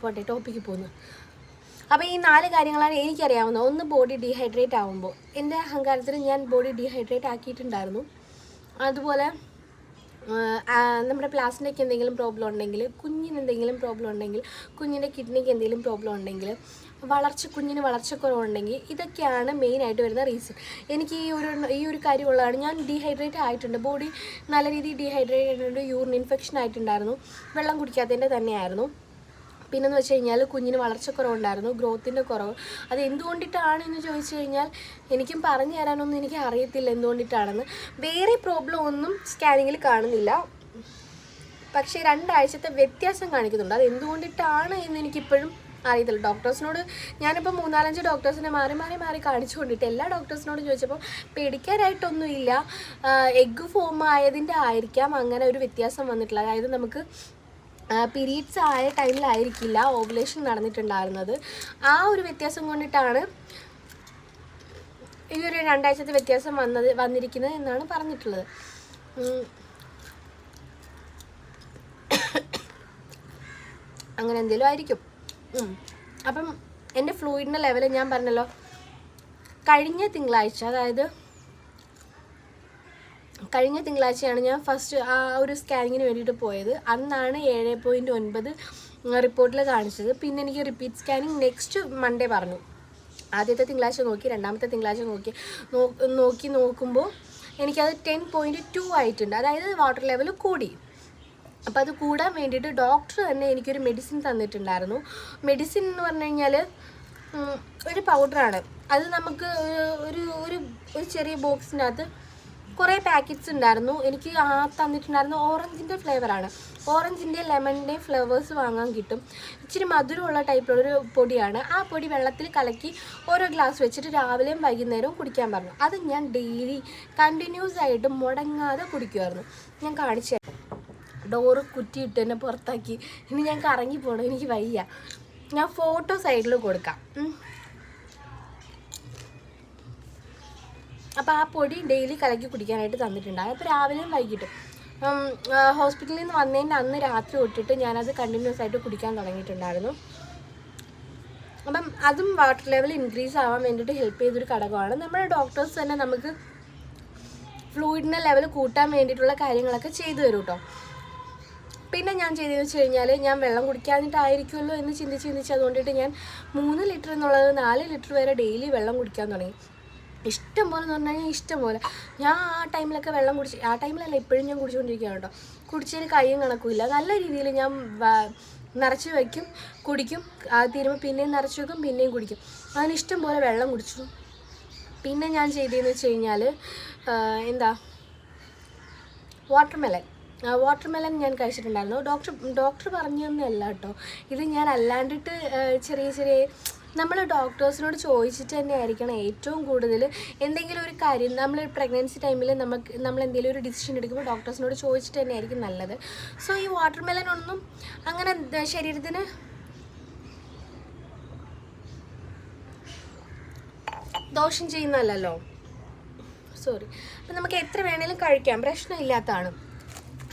പോട്ടെ ടോപ്പിക്ക് പോകുന്നു അപ്പോൾ ഈ നാല് കാര്യങ്ങളാണ് എനിക്കറിയാവുന്നത്. ഒന്ന് ബോഡി ഡീഹൈഡ്രേറ്റ് ആകുമ്പോൾ എന്റെ അഹങ്കാരത്തിൽ ഞാൻ ബോഡി ഡീഹൈഡ്രേറ്റ് ആക്കിയിട്ടുണ്ടായിരുന്നു. അതുപോലെ നമ്മുടെ പ്ലാസ്റ്റിനൊക്കെ എന്തെങ്കിലും പ്രോബ്ലം ഉണ്ടെങ്കിൽ കുഞ്ഞിന് എന്തെങ്കിലും പ്രോബ്ലം ഉണ്ടെങ്കിൽ കുഞ്ഞിന്റെ കിഡ്നിക്ക് എന്തെങ്കിലും പ്രോബ്ലം ഉണ്ടെങ്കിൽ വളർച്ച കുഞ്ഞിന് വളർച്ചക്കുറവുണ്ടെങ്കിൽ ഇതൊക്കെയാണ് മെയിനായിട്ട് വരുന്ന റീസൺ എനിക്ക് ഈ ഒരു ഈ ഒരു കാര്യമുള്ളതാണ്. ഞാൻ ഡീഹൈഡ്രേറ്റ് ആയിട്ടുണ്ട്. ബോഡി നല്ല രീതിയിൽ ഡീഹൈഡ്രേറ്റ് ആയിട്ടുണ്ട്. യൂറിൻ ഇൻഫെക്ഷൻ ആയിട്ടുണ്ടായിരുന്നു. വെള്ളം കുടിക്കാത്തതിന്റെ തന്നെയായിരുന്നു. പിന്നെന്ന് വെച്ച് കഴിഞ്ഞാൽ കുഞ്ഞിന് വളർച്ചക്കുറവുണ്ടായിരുന്നു. ഗ്രോത്തിന്റെ കുറവ്. അത് എന്തുകൊണ്ടിട്ടാണ് എന്ന് ചോദിച്ചു കഴിഞ്ഞാൽ എനിക്കും പറഞ്ഞു തരാനൊന്നും എനിക്ക് അറിയത്തില്ല എന്തുകൊണ്ടിട്ടാണെന്ന്. വേറെ പ്രോബ്ലം ഒന്നും സ്കാനിങ്ങിൽ കാണുന്നില്ല. പക്ഷേ രണ്ടാഴ്ചത്തെ വ്യത്യാസം കാണിക്കുന്നുണ്ട്. അത് എന്തുകൊണ്ടിട്ടാണ് എന്ന് എനിക്കിപ്പോഴും അറിയത്തില്ല. ഡോക്ടേഴ്സിനോട് ഞാനിപ്പോൾ മൂന്നാലഞ്ച് ഡോക്ടേഴ്സിനെ മാറി മാറി മാറി കാണിച്ചു കൊണ്ടിട്ട് എല്ലാ ഡോക്ടേഴ്സിനോടും ചോദിച്ചപ്പോൾ പേടിക്കാനായിട്ടൊന്നുമില്ല. എഗ്ഗ് ഫോം ആയതിന്റെ ആയിരിക്കാം അങ്ങനെ ഒരു വ്യത്യാസം വന്നിട്ടുള്ളത്. അതായത് നമുക്ക് പീരീഡ്സ് ആയ ടൈമിലായിരിക്കില്ല ഓവുലേഷൻ നടന്നിട്ടുണ്ടായിരുന്നത്. ആ ഒരു വ്യത്യാസം കൊണ്ടിട്ടാണ് ഈ ഒരു രണ്ടാഴ്ചത്തെ വ്യത്യാസം വന്നത് വന്നിരിക്കുന്നത് എന്നാണ് പറഞ്ഞിട്ടുള്ളത്. അങ്ങനെ എന്തെങ്കിലും ആയിരിക്കും. അപ്പം എന്റെ ഫ്ലൂയിഡിന്റെ ലെവൽ ഞാൻ പറഞ്ഞല്ലോ. കഴിഞ്ഞ തിങ്കളാഴ്ച അതായത് കഴിഞ്ഞ തിങ്കളാഴ്ചയാണ് ഞാൻ ഫസ്റ്റ് ആ ഒരു സ്കാനിങ്ങിന് വേണ്ടിയിട്ട് പോയത്. അന്നാണ് ഏഴ് പോയിന്റ് ഒൻപത് റിപ്പോർട്ടിൽ കാണിച്ചത്. പിന്നെ എനിക്ക് റിപ്പീറ്റ് സ്കാനിങ് നെക്സ്റ്റ് മൺഡേ പറഞ്ഞു. ആദ്യത്തെ തിങ്കളാഴ്ച നോക്കി രണ്ടാമത്തെ തിങ്കളാഴ്ച നോക്കി നോക്കി നോക്കുമ്പോൾ എനിക്കത് ടെൻ പോയിന്റ് ടു ആയിട്ടുണ്ട്. അതായത് വാട്ടർ ലെവൽ കൂടി. അപ്പോൾ അത് കൂടാൻ വേണ്ടിയിട്ട് ഡോക്ടർ തന്നെ എനിക്കൊരു മെഡിസിൻ തന്നിട്ടുണ്ടായിരുന്നു. മെഡിസിൻ എന്ന് പറഞ്ഞു കഴിഞ്ഞാൽ ഒരു പൗഡറാണ് അത് നമുക്ക് ഒരു ഒരു ഒരു ചെറിയ ബോക്സിനകത്ത് കുറേ പാക്കറ്റ്സ് ഉണ്ടായിരുന്നു. എനിക്ക് ആ തന്നിട്ടുണ്ടായിരുന്നു ഓറഞ്ചിന്റെ ഫ്ലേവറാണ് ഓറഞ്ചിന്റെ ലെമണിന്റെ ഫ്ലേവേഴ്സ് വാങ്ങാൻ കിട്ടും. ഇച്ചിരി മധുരമുള്ള ടൈപ്പിലുള്ളൊരു പൊടിയാണ്. ആ പൊടി വെള്ളത്തിൽ കലക്കി ഓരോ ഗ്ലാസ് വെച്ചിട്ട് രാവിലെയും വൈകുന്നേരവും കുടിക്കാൻ പറഞ്ഞു. അത് ഞാൻ ഡെയിലി കണ്ടിന്യൂസ് ആയിട്ട് മുടങ്ങാതെ കുടിക്കുമായിരുന്നു ഞാൻ കാണിച്ചു ഡോറ് കുറ്റിയിട്ട് എന്നെ പുറത്താക്കി. ഇനി ഞാൻ കറങ്ങി പോകണം എനിക്ക് വയ്യ. ഞാൻ ഫോട്ടോ സൈഡിൽ കൊടുക്കാം. അപ്പം അപ്പോൾ ആ പൊടി ഡെയിലി കലക്കി കുടിക്കാനായിട്ട് തന്നിട്ടുണ്ട്. അപ്പോൾ രാവിലെയും വൈകിട്ടും. ഹോസ്പിറ്റലിൽ നിന്ന് വന്നതിന്റെ അന്ന് രാത്രി തൊട്ടിട്ട് ഞാനത് കണ്ടിന്യൂസ് ആയിട്ട് കുടിക്കാൻ തുടങ്ങിയിട്ടുണ്ടായിരുന്നു. അപ്പം അതും വാട്ടർ ലെവൽ ഇൻക്രീസ് ആവാൻ വേണ്ടിയിട്ട് ഹെൽപ്പ് ചെയ്തൊരു ഘടകമാണ്. നമ്മുടെ ഡോക്ടേഴ്സ് തന്നെ നമുക്ക് ഫ്ലൂയിഡിന്റെ ലെവൽ കൂട്ടാൻ വേണ്ടിയിട്ടുള്ള കാര്യങ്ങളൊക്കെ ചെയ്തു തരും കേട്ടോ പിന്നെ ഞാൻ ചെയ്തതെന്ന് വെച്ച് കഴിഞ്ഞാൽ ഞാൻ വെള്ളം കുടിക്കാഞ്ഞിട്ടായിരിക്കുമല്ലോ എന്ന് ചിന്തിച്ച് ചിന്തിച്ച് അതുകൊണ്ടിട്ട് ഞാൻ മൂന്ന് ലിറ്റർ എന്നുള്ളത് നാല് ലിറ്റർ വരെ ഡെയിലി വെള്ളം കുടിക്കാൻ തുടങ്ങി. ഇഷ്ടം പോലെ എന്ന് പറഞ്ഞു കഴിഞ്ഞാൽ ഇഷ്ടം പോലെ. ഞാൻ ആ ടൈമിലൊക്കെ വെള്ളം കുടിച്ച് ആ ടൈമിലല്ല ഇപ്പോഴും ഞാൻ കുടിച്ചുകൊണ്ടിരിക്കുകയാണ് കേട്ടോ. കുടിച്ചതിന് കൈയും കണക്കുമില്ല. നല്ല രീതിയിൽ ഞാൻ നിറച്ച് വയ്ക്കും കുടിക്കും ആ തീരുമ്പോൾ പിന്നെയും നിറച്ച് വെക്കും പിന്നെയും കുടിക്കും. അതിന് ഇഷ്ടം പോലെ വെള്ളം കുടിച്ചു. പിന്നെ ഞാൻ ചെയ്തതെന്ന് വെച്ച് കഴിഞ്ഞാൽ എന്താ? വാട്ടർമെലൻ. വാട്ടർമെലൻ ഞാൻ കഴിച്ചിട്ടുണ്ടായിരുന്നു. ഡോക്ടർ ഡോക്ടർ പറഞ്ഞൊന്നുമല്ല കേട്ടോ. ഇത് ഞാൻ അല്ലാണ്ടിട്ട് ചെറിയ ചെറിയ നമ്മൾ ഡോക്ടേഴ്സിനോട് ചോദിച്ചിട്ട് തന്നെ ആയിരിക്കണം ഏറ്റവും കൂടുതൽ എന്തെങ്കിലും ഒരു കാര്യം. നമ്മൾ പ്രഗ്നൻസി ടൈമിൽ നമുക്ക് നമ്മൾ എന്തെങ്കിലും ഒരു ഡിസിഷൻ എടുക്കുമ്പോൾ ഡോക്ടേഴ്സിനോട് ചോദിച്ചിട്ട് തന്നെ ആയിരിക്കും നല്ലത്. സോ ഈ വാട്ടർമെലൻ ഒന്നും അങ്ങനെ ശരീരത്തിന്? ദോഷം ചെയ്യുന്നതല്ലല്ലോ. സോറി അപ്പം നമുക്ക് എത്ര വേണേലും കഴിക്കാം. പ്രശ്നമില്ലാത്തതാണ്.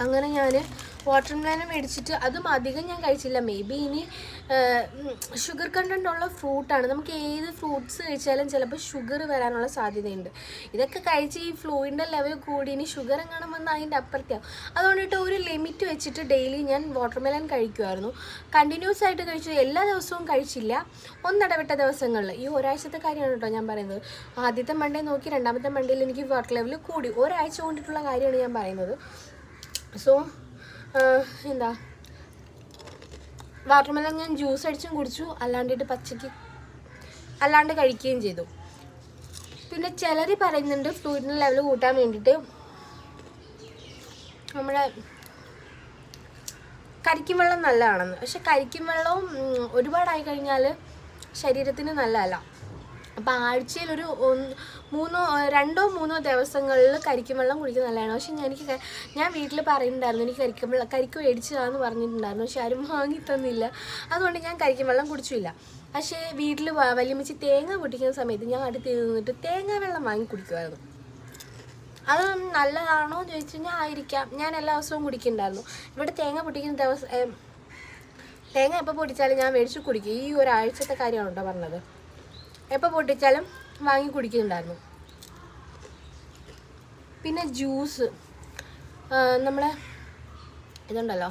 അങ്ങനെ ഞാൻ വാട്ടർ മെലൻ മേടിച്ചിട്ട് അതും അധികം ഞാൻ കഴിച്ചില്ല. മേ ബി ഇനി ഷുഗർ കണ്ടന്റ് ഉള്ള ഫ്രൂട്ടാണ് നമുക്ക് ഏത് ഫ്രൂട്ട്സ് കഴിച്ചാലും ചിലപ്പോൾ ഷുഗർ വരാനുള്ള സാധ്യതയുണ്ട്. ഇതൊക്കെ കഴിച്ച് ഈ ഫ്ലൂയിന്റെ ലെവൽ കൂടി ഇനി ഷുഗർ എങ്ങനെ വന്ന് അതിന്റെ അപ്പുറത്തെയാവും അതുകൊണ്ടിട്ട് ഒരു ലിമിറ്റ് വെച്ചിട്ട് ഡെയിലി ഞാൻ വാട്ടർ മെലൻ കഴിക്കുമായിരുന്നു കണ്ടിന്യൂസ് ആയിട്ട് കഴിച്ചു. എല്ലാ ദിവസവും കഴിച്ചില്ല. ഒന്നിടവിട്ട ദിവസങ്ങളിൽ. ഈ ഒരാഴ്ചത്തെ കാര്യമാണ് കേട്ടോ ഞാൻ പറയുന്നത്. ആദ്യത്തെ മണ്ടേ നോക്കി രണ്ടാമത്തെ മണ്ടയിൽ എനിക്ക് വാട്ടർ ലെവൽ കൂടി. ഒരാഴ്ച കൊണ്ടിട്ടുള്ള കാര്യമാണ് ഞാൻ പറയുന്നത്. സോ എന്താ? വാട്ടർമെലൻ ഞാൻ ജ്യൂസ് അടിച്ചും കുടിച്ചു. അല്ലാണ്ടിട്ട് പച്ചയ്ക്ക് അല്ലാണ്ട് കഴിക്കുകയും ചെയ്തു. പിന്നെ ചിലർ പറയുന്നുണ്ട് ഫ്ലൂയിഡിന്റെ ലെവൽ കൂട്ടാൻ വേണ്ടിയിട്ട് നമ്മുടെ കരിക്കും വെള്ളം നല്ലതാണെന്ന്. പക്ഷെ കരിക്കും വെള്ളവും ഒരുപാടായി കഴിഞ്ഞാൽ ശരീരത്തിന് നല്ലതല്ല. അപ്പോൾ ആഴ്ചയിൽ ഒരു മൂന്നോ രണ്ടോ മൂന്നോ ദിവസങ്ങളിൽ കരിക്കും വെള്ളം കുടിക്കുന്നത് നല്ലതാണ്. പക്ഷെ ഞാൻ എനിക്ക് ഞാൻ വീട്ടിൽ പറയുന്നുണ്ടായിരുന്നു എനിക്ക് കരിക്കും വെള്ളം കരിക്ക് മേടിച്ചതാന്ന് പറഞ്ഞിട്ടുണ്ടായിരുന്നു. പക്ഷെ ആരും വാങ്ങി തന്നില്ല അതുകൊണ്ട് ഞാൻ കരിക്കും വെള്ളം കുടിച്ചില്ല. പക്ഷേ വീട്ടിൽ വലിയമ്മച്ചി തേങ്ങ പൊട്ടിക്കുന്ന സമയത്ത് ഞാൻ അടുത്ത് നിന്നിട്ട് തേങ്ങ വെള്ളം വാങ്ങി കുടിക്കുമായിരുന്നു. അത് നല്ലതാണോ എന്ന് ചോദിച്ചു കഴിഞ്ഞാൽ ആയിരിക്കാം. ഞാൻ എല്ലാ ദിവസവും കുടിക്കുന്നുണ്ടായിരുന്നു. ഇവിടെ തേങ്ങ പൊട്ടിക്കുന്ന ദിവസം തേങ്ങ എപ്പോൾ പൊട്ടിച്ചാലും ഞാൻ മേടിച്ച് കുടിക്കും. ഈ ഒരാഴ്ചത്തെ കാര്യമാണ് കേട്ടോ പറഞ്ഞത്? എപ്പോൾ പൊട്ടിച്ചാലും വാങ്ങി കുടിക്കുന്നുണ്ടായിരുന്നു. പിന്നെ ജ്യൂസ്. നമ്മളെ ഇതുണ്ടല്ലോ.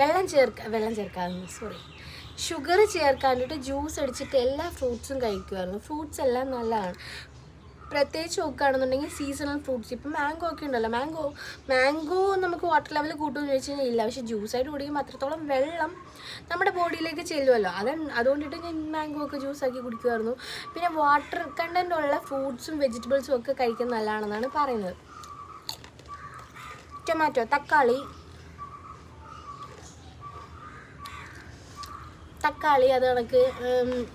വെള്ളം ചേർക്ക വെള്ളം ചേർക്കാതെ സോറി ഷുഗർ ചേർക്കാണ്ടിട്ട് ജ്യൂസ് അടിച്ചിട്ട് എല്ലാ ഫ്രൂട്ട്സും കഴിക്കുമായിരുന്നു ഫ്രൂട്ട്സ് എല്ലാം നല്ലതാണ്. പ്രത്യേകിച്ച് നോക്കുകയാണെന്നുണ്ടെങ്കിൽ സീസണൽ ഫ്രൂട്ട്സ് ഇപ്പം മാംഗോ ഒക്കെ ഉണ്ടല്ലോ. മാംഗോ മാംഗോ നമുക്ക് വാട്ടർ ലെവൽ കൂട്ടുമെന്ന് ചോദിച്ചു കഴിഞ്ഞാൽ ഇല്ല. പക്ഷേ ജ്യൂസായിട്ട് കുടിക്കുമ്പോൾ അത്രത്തോളം വെള്ളം നമ്മുടെ ബോഡിയിലേക്ക് ചെല്ലുമല്ലോ. അത് അതുകൊണ്ടിട്ട് ഞാൻ മാംഗോ ഒക്കെ ജ്യൂസാക്കി കുടിക്കുമായിരുന്നു. പിന്നെ വാട്ടർ കണ്ടന്റ് ഉള്ള ഫ്രൂട്ട്സും വെജിറ്റബിൾസും ഒക്കെ കഴിക്കുന്നത് നല്ലതാണെന്നാണ് പറയുന്നത്. ടൊമാറ്റോ തക്കാളി. തക്കാളി അത് കണക്ക്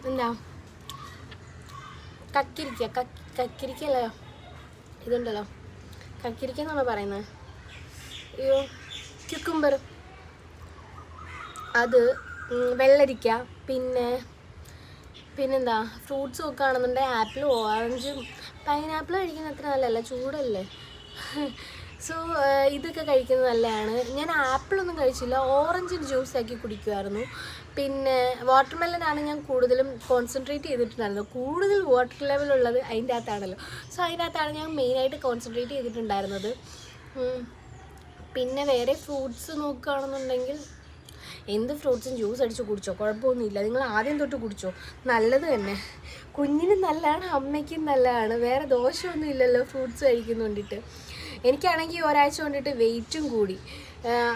എന്താ? കക്കിരിക്ക കക്ക് കക്കിരിക്കല്ലോ ഇതുണ്ടല്ലോ. കക്കിരിക്ക എന്നാണ് പറയുന്നത് അയ്യോ ക്യുക്കുംബർ അത് വെള്ളരിക്ക പിന്നെ പിന്നെന്താ? ഫ്രൂട്ട്സ് നോക്കുകയാണെന്നുണ്ടെങ്കിൽ ആപ്പിൾ ഓറഞ്ചും. പൈനാപ്പിൾ കഴിക്കുന്ന അത്ര നല്ലതല്ല ചൂടല്ലേ? സോ ഇതൊക്കെ കഴിക്കുന്നത് നല്ലതാണ്. ഞാൻ ആപ്പിളൊന്നും കഴിച്ചില്ല ഓറഞ്ചിന്റെ ജ്യൂസ് ആക്കി കുടിക്കുമായിരുന്നു പിന്നെ വാട്ടർ മെല്ലനാണ് ഞാൻ കൂടുതലും കോൺസെൻട്രേറ്റ് ചെയ്തിട്ടുണ്ടായിരുന്നത്. കൂടുതൽ വാട്ടർ ലെവൽ ഉള്ളത് അതിന്റെ അകത്താണല്ലോ സോ അതിനകത്താണ് ഞാൻ മെയിനായിട്ട് കോൺസെൻട്രേറ്റ് ചെയ്തിട്ടുണ്ടായിരുന്നത്. പിന്നെ വേറെ ഫ്രൂട്ട്സ് നോക്കുകയാണെന്നുണ്ടെങ്കിൽ എന്ത് ഫ്രൂട്ട്സും ജ്യൂസ് അടിച്ച് കുടിച്ചോ? കുഴപ്പമൊന്നുമില്ല. നിങ്ങൾ ആദ്യം തൊട്ട് കുടിച്ചോ. നല്ലത് തന്നെ. കുഞ്ഞിനും നല്ലതാണ് അമ്മയ്ക്കും നല്ലതാണ്. വേറെ ദോഷമൊന്നും ഇല്ലല്ലോ ഫ്രൂട്ട്സ് കഴിക്കുന്നുണ്ടിട്ട്. എനിക്കാണെങ്കിൽ ഒരാഴ്ച കൊണ്ടിട്ട് വെയിറ്റും കൂടി.